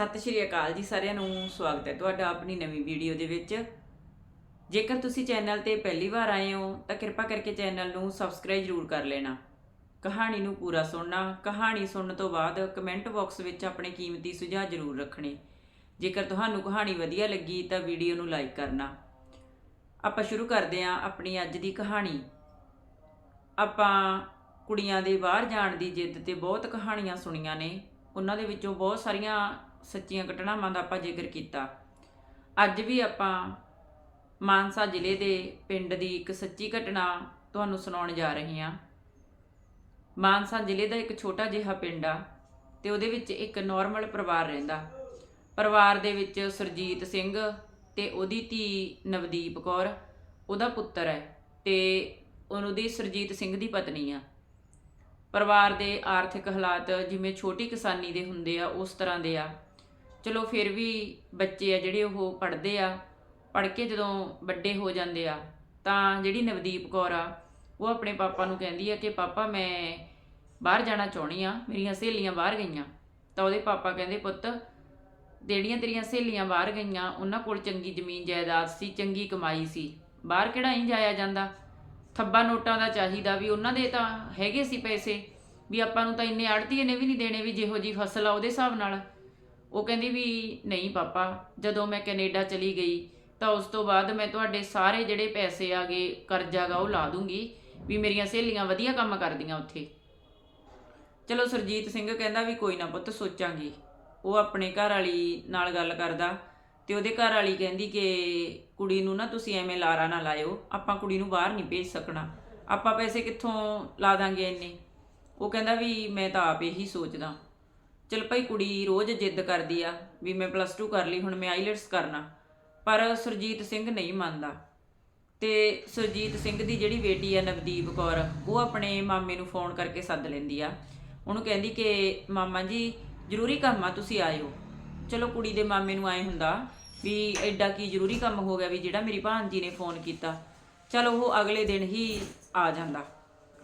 ਸਤਿ ਸ਼੍ਰੀ ਅਕਾਲ ਜੀ ਸਾਰਿਆਂ ਨੂੰ, ਸਵਾਗਤ ਹੈ ਤੁਹਾਡਾ ਆਪਣੀ ਨਵੀਂ ਵੀਡੀਓ ਦੇ ਵਿੱਚ। ਜੇਕਰ ਤੁਸੀਂ ਚੈਨਲ ਤੇ ਪਹਿਲੀ ਵਾਰ ਆਏ ਹੋ, ਤਾਂ ਕਿਰਪਾ ਕਰਕੇ ਚੈਨਲ ਨੂੰ ਸਬਸਕ੍ਰਾਈਬ ਜ਼ਰੂਰ ਕਰ ਲੈਣਾ। ਕਹਾਣੀ ਨੂੰ ਪੂਰਾ ਸੁਣਨਾ, ਕਹਾਣੀ ਸੁਣਨ ਤੋਂ ਬਾਅਦ ਕਮੈਂਟ ਬਾਕਸ ਵਿੱਚ ਆਪਣੇ ਕੀਮਤੀ ਸੁਝਾਅ ਜ਼ਰੂਰ ਰੱਖਣੇ। ਜੇਕਰ ਤੁਹਾਨੂੰ ਕਹਾਣੀ ਵਧੀਆ ਲੱਗੀ, ਤਾਂ ਵੀਡੀਓ ਨੂੰ ਲਾਈਕ ਕਰਨਾ। ਆਪਾਂ ਸ਼ੁਰੂ ਕਰਦੇ ਹਾਂ ਆਪਣੀ ਅੱਜ ਦੀ ਕਹਾਣੀ। ਆਪਾਂ ਕੁੜੀਆਂ ਦੇ ਬਾਹਰ ਜਾਣ ਦੀ ਜਿੱਦ ਤੇ ਬਹੁਤ ਕਹਾਣੀਆਂ ਸੁਣੀਆਂ ਨੇ। ਉਹਨਾਂ ਦੇ ਵਿੱਚੋਂ ਬਹੁਤ ਸਾਰੀਆਂ ਸੱਚੀਆਂ ਘਟਨਾਵਾਂ ਦਾ ਆਪਾਂ ਜ਼ਿਕਰ ਕੀਤਾ। ਅੱਜ ਵੀ ਆਪਾਂ ਮਾਨਸਾ ਜ਼ਿਲ੍ਹੇ ਦੇ ਪਿੰਡ ਦੀ ਇੱਕ ਸੱਚੀ ਘਟਨਾ ਤੁਹਾਨੂੰ ਸੁਣਾਉਣ ਜਾ ਰਹੇ ਹਾਂ। ਮਾਨਸਾ ਜ਼ਿਲ੍ਹੇ ਦਾ ਇੱਕ ਛੋਟਾ ਜਿਹਾ ਪਿੰਡ ਆ ਤੇ ਉਹਦੇ ਵਿੱਚ ਇੱਕ ਨਾਰਮਲ ਪਰਿਵਾਰ ਰਹਿੰਦਾ। ਪਰਿਵਾਰ ਦੇ ਵਿੱਚ ਸਰਜੀਤ ਸਿੰਘ ਤੇ ਉਹਦੀ ਧੀ ਨਵਦੀਪ ਕੌਰ, ਉਹਦਾ ਪੁੱਤਰ ਹੈ ਤੇ ਉਹਦੀ ਸਰਜੀਤ ਸਿੰਘ ਦੀ ਪਤਨੀ ਆ। ਪਰਿਵਾਰ ਦੇ ਆਰਥਿਕ ਹਾਲਾਤ ਜਿਵੇਂ ਛੋਟੀ ਕਿਸਾਨੀ ਦੇ ਹੁੰਦੇ ਆ, ਉਸ ਤਰ੍ਹਾਂ ਦੇ ਆ। ਚਲੋ ਫਿਰ ਵੀ ਬੱਚੇ ਆ ਜਿਹੜੇ ਉਹ ਪੜ੍ਹਦੇ ਆ, ਪੜ੍ਹ ਕੇ ਜਦੋਂ ਵੱਡੇ ਹੋ ਜਾਂਦੇ ਆ, ਤਾਂ ਜਿਹੜੀ ਨਵਦੀਪ ਕੌਰ ਆ, ਉਹ ਆਪਣੇ ਪਾਪਾ ਨੂੰ ਕਹਿੰਦੀ ਆ ਕਿ ਪਾਪਾ ਮੈਂ ਬਾਹਰ ਜਾਣਾ ਚਾਹੁੰਦੀ ਆ, ਮੇਰੀਆਂ ਸਹੇਲੀਆਂ ਬਾਹਰ ਗਈਆਂ। ਤਾਂ ਉਹਦੇ ਪਾਪਾ ਕਹਿੰਦੇ, ਪੁੱਤ, ਜਿਹੜੀਆਂ ਤੇਰੀਆਂ ਸਹੇਲੀਆਂ ਬਾਹਰ ਗਈਆਂ, ਉਹਨਾਂ ਕੋਲ ਚੰਗੀ ਜ਼ਮੀਨ, ਜਾਇਦਾਦ ਸੀ, ਚੰਗੀ ਕਮਾਈ ਸੀ। ਬਾਹਰ ਕਿਹੜਾ ਹੀ ਜਾਇਆ ਜਾਂਦਾ? ਥੱਬਾ ਨੋਟਾਂ ਦਾ ਚਾਹੀਦਾ ਵੀ ਉਹਨਾਂ ਦੇ ਤਾਂ ਹੈਗੇ ਸੀ ਪੈਸੇ, ਵੀ ਆਪਾਂ ਨੂੰ ਤਾਂ ਇੰਨੇ ਆੜਤੀਏ ਨੇ ਵੀ ਨਹੀਂ ਦੇਣੇ ਵੀ ਜਿਹੋ ਜੀ ਫਸਲ ਆ ਉਹਦੇ ਹਿਸਾਬ ਨਾਲ। ਉਹ ਕਹਿੰਦੀ ਵੀ ਨਹੀਂ ਪਾਪਾ, ਜਦੋਂ ਮੈਂ ਕੈਨੇਡਾ ਚਲੀ ਗਈ ਤਾਂ ਉਸ ਤੋਂ ਬਾਅਦ ਮੈਂ ਤੁਹਾਡੇ ਸਾਰੇ ਜਿਹੜੇ ਪੈਸੇ ਆਗੇ ਕਰਜ਼ਾਗਾ ਉਹ ਲਾ ਦੂੰਗੀ, ਵੀ ਮੇਰੀਆਂ ਸਹੇਲੀਆਂ ਵਧੀਆ ਕੰਮ ਕਰਦੀਆਂ ਉੱਥੇ। ਚਲੋ ਸਰਜੀਤ ਸਿੰਘ ਕਹਿੰਦਾ ਵੀ ਕੋਈ ਨਾ ਪੁੱਤ, ਸੋਚਾਂਗੀ। ਉਹ ਆਪਣੇ ਘਰ ਵਾਲੀ ਨਾਲ ਗੱਲ ਕਰਦਾ ਤੇ ਉਹਦੇ ਘਰ ਵਾਲੀ ਕਹਿੰਦੀ ਕਿ ਕੁੜੀ ਨੂੰ ਨਾ ਤੁਸੀਂ ਐਵੇਂ ਲਾਰਾ ਨਾ ਲਾਇਓ, ਆਪਾਂ ਕੁੜੀ ਨੂੰ ਬਾਹਰ ਨਹੀਂ ਭੇਜ ਸਕਣਾ। ਆਪਾਂ ਪੈਸੇ ਕਿੱਥੋਂ ਲਾ ਦਾਂਗੇ ਇੰਨੇ? ਉਹ ਕਹਿੰਦਾ ਵੀ ਮੈਂ ਤਾਂ ਆਪ ਇਹੀ ਸੋਚਦਾ। ਚਲ ਭਾਈ ਕੁੜੀ ਰੋਜ਼ ਜਿੱਦ ਕਰਦੀ ਆ ਵੀ ਮੈਂ ਪਲੱਸ 2 ਕਰ ਲਈ, ਹੁਣ ਮੈਂ ਆਈਲੈਟਸ ਕਰਨਾ। ਪਰ ਸੁਰਜੀਤ ਸਿੰਘ ਨਹੀਂ ਮੰਨਦਾ। ਤੇ ਸੁਰਜੀਤ ਸਿੰਘ ਦੀ ਜਿਹੜੀ ਬੇਟੀ ਆ ਨਵਦੀਪ ਕੌਰ, ਉਹ ਆਪਣੇ ਮਾਮੇ ਨੂੰ ਫੋਨ ਕਰਕੇ ਸੱਦ ਲੈਂਦੀ ਆ। ਉਹਨੂੰ ਕਹਿੰਦੀ ਕਿ, ਮਾਮਾ ਜੀ, ਜ਼ਰੂਰੀ ਕੰਮ ਆ, ਤੁਸੀਂ ਆਇਓ। ਚਲੋ ਕੁੜੀ ਦੇ ਮਾਮੇ ਨੂੰ ਆਏ ਹੁੰਦਾ ਵੀ ਐਡਾ ਕੀ ਜ਼ਰੂਰੀ ਕੰਮ ਹੋ ਗਿਆ ਵੀ ਜਿਹੜਾ ਮੇਰੀ ਭਾਣਜੀ ਨੇ ਫੋਨ ਕੀਤਾ। ਚਲੋ ਉਹ ਅਗਲੇ ਦਿਨ ਹੀ ਆ ਜਾਂਦਾ।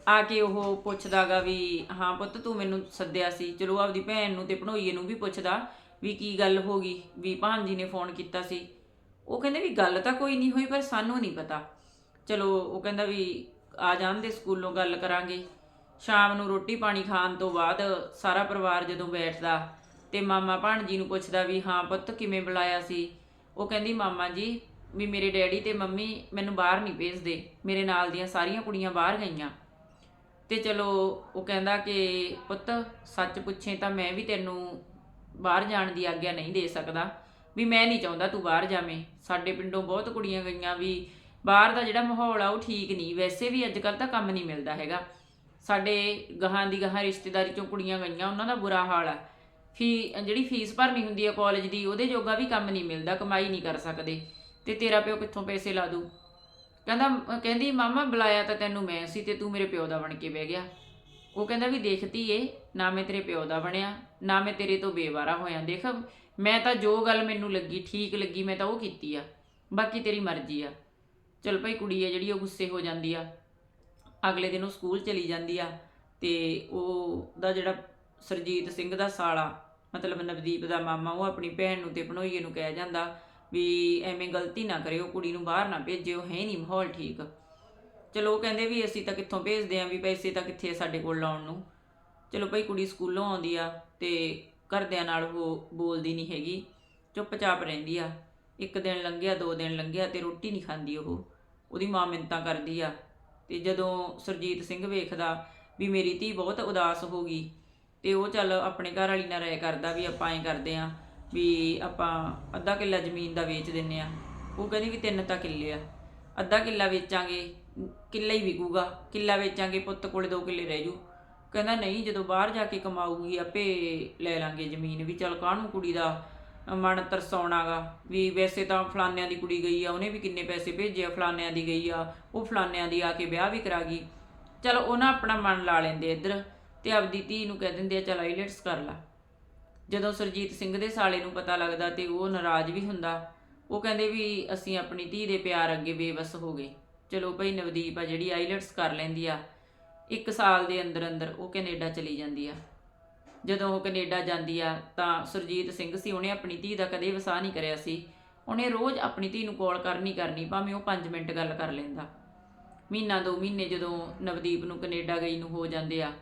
ਆ ਕੇ ਉਹ ਪੁੱਛਦਾਗਾ ਵੀ, ਹਾਂ ਪੁੱਤ, ਤੂੰ ਮੈਨੂੰ ਸੱਦਿਆ ਸੀ। ਚਲੋ, ਆਪਦੀ ਭੈਣ ਨੂੰ ਤੇ ਭਣੋਈਏ ਨੂੰ ਵੀ ਪੁੱਛਦਾ ਵੀ ਕੀ ਗੱਲ ਹੋ ਗਈ, ਵੀ ਭਾਣਜੀ ਨੇ ਫੋਨ ਕੀਤਾ ਸੀ। ਉਹ ਕਹਿੰਦੇ ਵੀ ਗੱਲ ਤਾਂ ਕੋਈ ਨਹੀਂ ਹੋਈ, ਪਰ ਸਾਨੂੰ ਨਹੀਂ ਪਤਾ। ਚਲੋ, ਉਹ ਕਹਿੰਦਾ ਵੀ ਆ ਜਾਂਦੇ ਸਕੂਲੋਂ ਗੱਲ ਕਰਾਂਗੇ। ਸ਼ਾਮ ਨੂੰ ਰੋਟੀ ਪਾਣੀ ਖਾਣ ਤੋਂ ਬਾਅਦ ਸਾਰਾ ਪਰਿਵਾਰ ਜਦੋਂ ਬੈਠਦਾ ਤੇ ਮਾਮਾ ਭਾਣਜੀ ਨੂੰ ਪੁੱਛਦਾ ਵੀ, ਹਾਂ ਪੁੱਤ, ਕਿਵੇਂ ਬੁਲਾਇਆ ਸੀ? ਉਹ ਕਹਿੰਦੀ, ਮਾਮਾ ਜੀ, ਵੀ ਮੇਰੇ ਡੈਡੀ ਤੇ ਮੰਮੀ ਮੈਨੂੰ ਬਾਹਰ ਨਹੀਂ ਭੇਜਦੇ। ਮੇਰੇ ਨਾਲ ਦੀਆਂ ਸਾਰੀਆਂ ਕੁੜੀਆਂ ਬਾਹਰ ਗਈਆਂ। ਤੇ ਚਲੋ ਉਹ ਕਹਿੰਦਾ ਕਿ ਪੁੱਤ, ਸੱਚ ਪੁੱਛੇ ਤਾਂ ਮੈਂ ਵੀ ਤੈਨੂੰ ਬਾਹਰ ਜਾਣ ਦੀ ਆਗਿਆ ਨਹੀਂ ਦੇ ਸਕਦਾ। ਵੀ ਮੈਂ ਨਹੀਂ ਚਾਹੁੰਦਾ ਤੂੰ ਬਾਹਰ ਜਾਵੇਂ। ਸਾਡੇ ਪਿੰਡੋਂ ਬਹੁਤ ਕੁੜੀਆਂ ਗਈਆਂ ਵੀ ਬਾਹਰ ਦਾ ਜਿਹੜਾ ਮਾਹੌਲ ਆ ਉਹ ਠੀਕ ਨਹੀਂ। ਵੈਸੇ ਵੀ ਅੱਜ ਕੱਲ ਤਾਂ ਕੰਮ ਨਹੀਂ ਮਿਲਦਾ ਹੈਗਾ। ਸਾਡੇ ਗਾਹਾਂ ਦੀ ਗਾਹਾਂ ਰਿਸ਼ਤੇਦਾਰੀ ਚੋਂ ਕੁੜੀਆਂ ਗਈਆਂ, ਉਹਨਾਂ ਦਾ ਬੁਰਾ ਹਾਲ ਆ। ਫੀ, ਜਿਹੜੀ ਫੀਸ ਭਰਨੀ ਹੁੰਦੀ ਹੈ ਕਾਲਜ ਦੀ, ਉਹਦੇ ਜੋਗਾ ਵੀ ਕੰਮ ਨਹੀਂ ਮਿਲਦਾ, ਕਮਾਈ ਨਹੀਂ ਕਰ ਸਕਦੇ। ਤੇ ਤੇਰਾ ਪਿਓ ਕਿੱਥੋਂ ਪੈਸੇ ਲਾ ਦੂ? ਕਹਿੰਦਾ ਕਹਿੰਦੀ, ਮਾਮਾ, ਬੁਲਾਇਆ ਤਾਂ ਤੈਨੂੰ ਮੈਂ ਸੀ ਤੇ ਤੂੰ ਮੇਰੇ ਪਿਓ ਦਾ ਬਣ ਕੇ ਬਹਿ ਗਿਆ। ਉਹ ਕਹਿੰਦਾ ਵੀ ਦੇਖਤੀ ਏ ਨਾ ਮੈਂ ਤੇਰੇ ਪਿਓ ਦਾ ਬਣਿਆ, ਨਾ ਮੈਂ ਤੇਰੇ ਤੋਂ ਬੇਵਾਰਾ ਹੋਇਆ। ਦੇਖ, ਮੈਂ ਤਾਂ ਜੋ ਗੱਲ ਮੈਨੂੰ ਲੱਗੀ, ਠੀਕ ਲੱਗੀ, ਮੈਂ ਤਾਂ ਉਹ ਕੀਤੀ ਆ। ਬਾਕੀ ਤੇਰੀ ਮਰਜ਼ੀ ਆ। ਚਲ ਭਾਈ, ਕੁੜੀ ਆ ਜਿਹੜੀ, ਉਹ ਗੁੱਸੇ ਹੋ ਜਾਂਦੀ ਆ। ਅਗਲੇ ਦਿਨ ਉਹ ਸਕੂਲ ਚਲੀ ਜਾਂਦੀ ਆ ਤੇ ਉਹ ਦਾ ਜਿਹੜਾ ਸਰਜੀਤ ਸਿੰਘ ਦਾ ਸਾਲਾ, ਮਤਲਬ ਨਵਦੀਪ ਦਾ ਮਾਮਾ, ਉਹ ਆਪਣੀ ਭੈਣ ਨੂੰ ਤੇ ਭਣੋਈਏ ਨੂੰ ਕਹਿ ਜਾਂਦਾ ਵੀ ਐਵੇਂ ਗਲਤੀ ਨਾ ਕਰਿਓ, ਕੁੜੀ ਨੂੰ ਬਾਹਰ ਨਾ ਭੇਜਿਓ, ਹੈ ਨਹੀਂ ਮਾਹੌਲ ਠੀਕ। ਚਲੋ ਉਹ ਕਹਿੰਦੇ ਵੀ ਅਸੀਂ ਤਾਂ ਕਿੱਥੋਂ ਭੇਜਦੇ ਆਂ ਵੀ ਪੈਸੇ ਤਾਂ ਕਿੱਥੇ ਸਾਡੇ ਕੋਲ ਲਾਉਣ ਨੂੰ। ਚਲੋ ਭਾਈ ਕੁੜੀ ਸਕੂਲੋਂ ਆਉਂਦੀ ਆ ਤੇ ਘਰਦਿਆਂ ਨਾਲ ਉਹ ਬੋਲਦੀ ਨਹੀਂ ਹੈਗੀ, ਚੁੱਪਚਾਪ ਰਹਿੰਦੀ ਆ। ਇੱਕ ਦਿਨ ਲੰਘਿਆ, ਦੋ ਦਿਨ ਲੰਘਿਆ ਤੇ ਰੋਟੀ ਨਹੀਂ ਖਾਂਦੀ ਉਹ। ਉਹਦੀ ਮਾਂ ਮਿੰਤਾਂ ਕਰਦੀ ਆ। ਤੇ ਜਦੋਂ ਸਰਜੀਤ ਸਿੰਘ ਵੇਖਦਾ ਵੀ ਮੇਰੀ ਧੀ ਬਹੁਤ ਉਦਾਸ ਹੋ ਗਈ, ਤੇ ਉਹ ਚੱਲ ਆਪਣੇ ਘਰ ਵਾਲੀ ਨਾਲ ਰਾਏ ਕਰਦਾ ਵੀ ਆਪਾਂ ਐਂ ਕਰਦੇ ਆਂ। ਵੀ ਆਪਾਂ ਅੱਧਾ ਕਿੱਲਾ ਜ਼ਮੀਨ ਦਾ ਵੇਚ ਦਿੰਨੇ ਆ। ਉਹ ਕਹਿੰਦੀ ਵੀ ਤਿੰਨ ਤਾਂ ਕਿੱਲੇ ਆ। ਅੱਧਾ ਕਿੱਲਾ ਵੇਚਾਂਗੇ, ਕਿੱਲਾ ਹੀ ਵਿਕੂਗਾ। ਕਿੱਲਾ ਵੇਚਾਂਗੇ ਪੁੱਤ, ਕੋਲੇ ਦੋ ਕਿੱਲੇ ਰਹਿ ਜੂ। ਕਹਿੰਦਾ ਨਹੀਂ, ਜਦੋਂ ਬਾਹਰ ਜਾ ਕੇ ਕਮਾਊਗੀ, ਆਪੇ ਲੈ ਲਾਂਗੇ ਜ਼ਮੀਨ। ਵੀ ਚੱਲ ਕਾਹਨੂੰ ਕੁੜੀ ਦਾ ਮਨ ਤਰਸਾਉਣਾਗਾ। ਵੀ ਵੈਸੇ ਤਾਂ ਫਲਾਨਿਆਂ ਦੀ ਕੁੜੀ ਗਈ ਆ, ਉਹਨੇ ਵੀ ਕਿੰਨੇ ਪੈਸੇ ਭੇਜੇ ਆ, ਫਲਾਨਿਆਂ ਦੀ ਗਈ ਆ। ਉਹ ਫਲਾਨਿਆਂ ਦੀ ਆ ਕੇ ਵਿਆਹ ਵੀ ਕਰਾ ਗਈ ਚਲ ਉਹਨਾਂ ਆਪਣਾ ਮਨ ਲਾ ਲੈਂਦੇ ਇੱਧਰ ਤੇ ਆਪਦੀ ਧੀ ਨੂੰ ਕਹਿ ਦਿੰਦੇ ਆ, ਚਲ ਆਈਲੈਟਸ ਕਰ ਲਾ। ਜਦੋਂ ਸਰਜੀਤ ਸਿੰਘ ਦੇ ਸਾਲੇ ਨੂੰ ਪਤਾ ਲੱਗਦਾ ਤੇ ਉਹ ਨਾਰਾਜ਼ ਵੀ ਹੁੰਦਾ, ਉਹ ਕਹਿੰਦੇ ਵੀ ਅਸੀਂ ਆਪਣੀ ਧੀ ਦੇ ਪਿਆਰ ਅੱਗੇ ਬੇਵਸ ਹੋ ਗਏ। ਚਲੋ ਭਈ ਨਵਦੀਪ ਆ, ਜਿਹੜੀ ਆਈਲੈਟਸ ਕਰ ਲੈਂਦੀ ਆ, ਇੱਕ ਸਾਲ ਦੇ ਅੰਦਰ ਅੰਦਰ ਉਹ ਕੈਨੇਡਾ ਚਲੀ ਜਾਂਦੀ ਆ। ਜਦੋਂ ਉਹ ਕੈਨੇਡਾ ਜਾਂਦੀ ਆ ਤਾਂ ਸੁਰਜੀਤ ਸਿੰਘ ਸੀ, ਉਹਨੇ ਆਪਣੀ ਧੀ ਦਾ ਕਦੇ ਵਸਾ ਨਹੀਂ ਕਰਿਆ ਸੀ। ਉਹਨੇ ਰੋਜ਼ ਆਪਣੀ ਧੀ ਨੂੰ ਕਾਲ ਕਰਨੀ ਕਰਨੀ, ਭਾਵੇਂ ਉਹ 5 ਮਿੰਟ ਗੱਲ ਕਰ ਲੈਂਦਾ। ਮਹੀਨਾ ਦੋ ਮਹੀਨੇ ਜਦੋਂ ਨਵਦੀਪ ਨੂੰ ਕੈਨੇਡਾ ਗਈ ਨੂੰ ਹੋ ਜਾਂਦੇ ਆ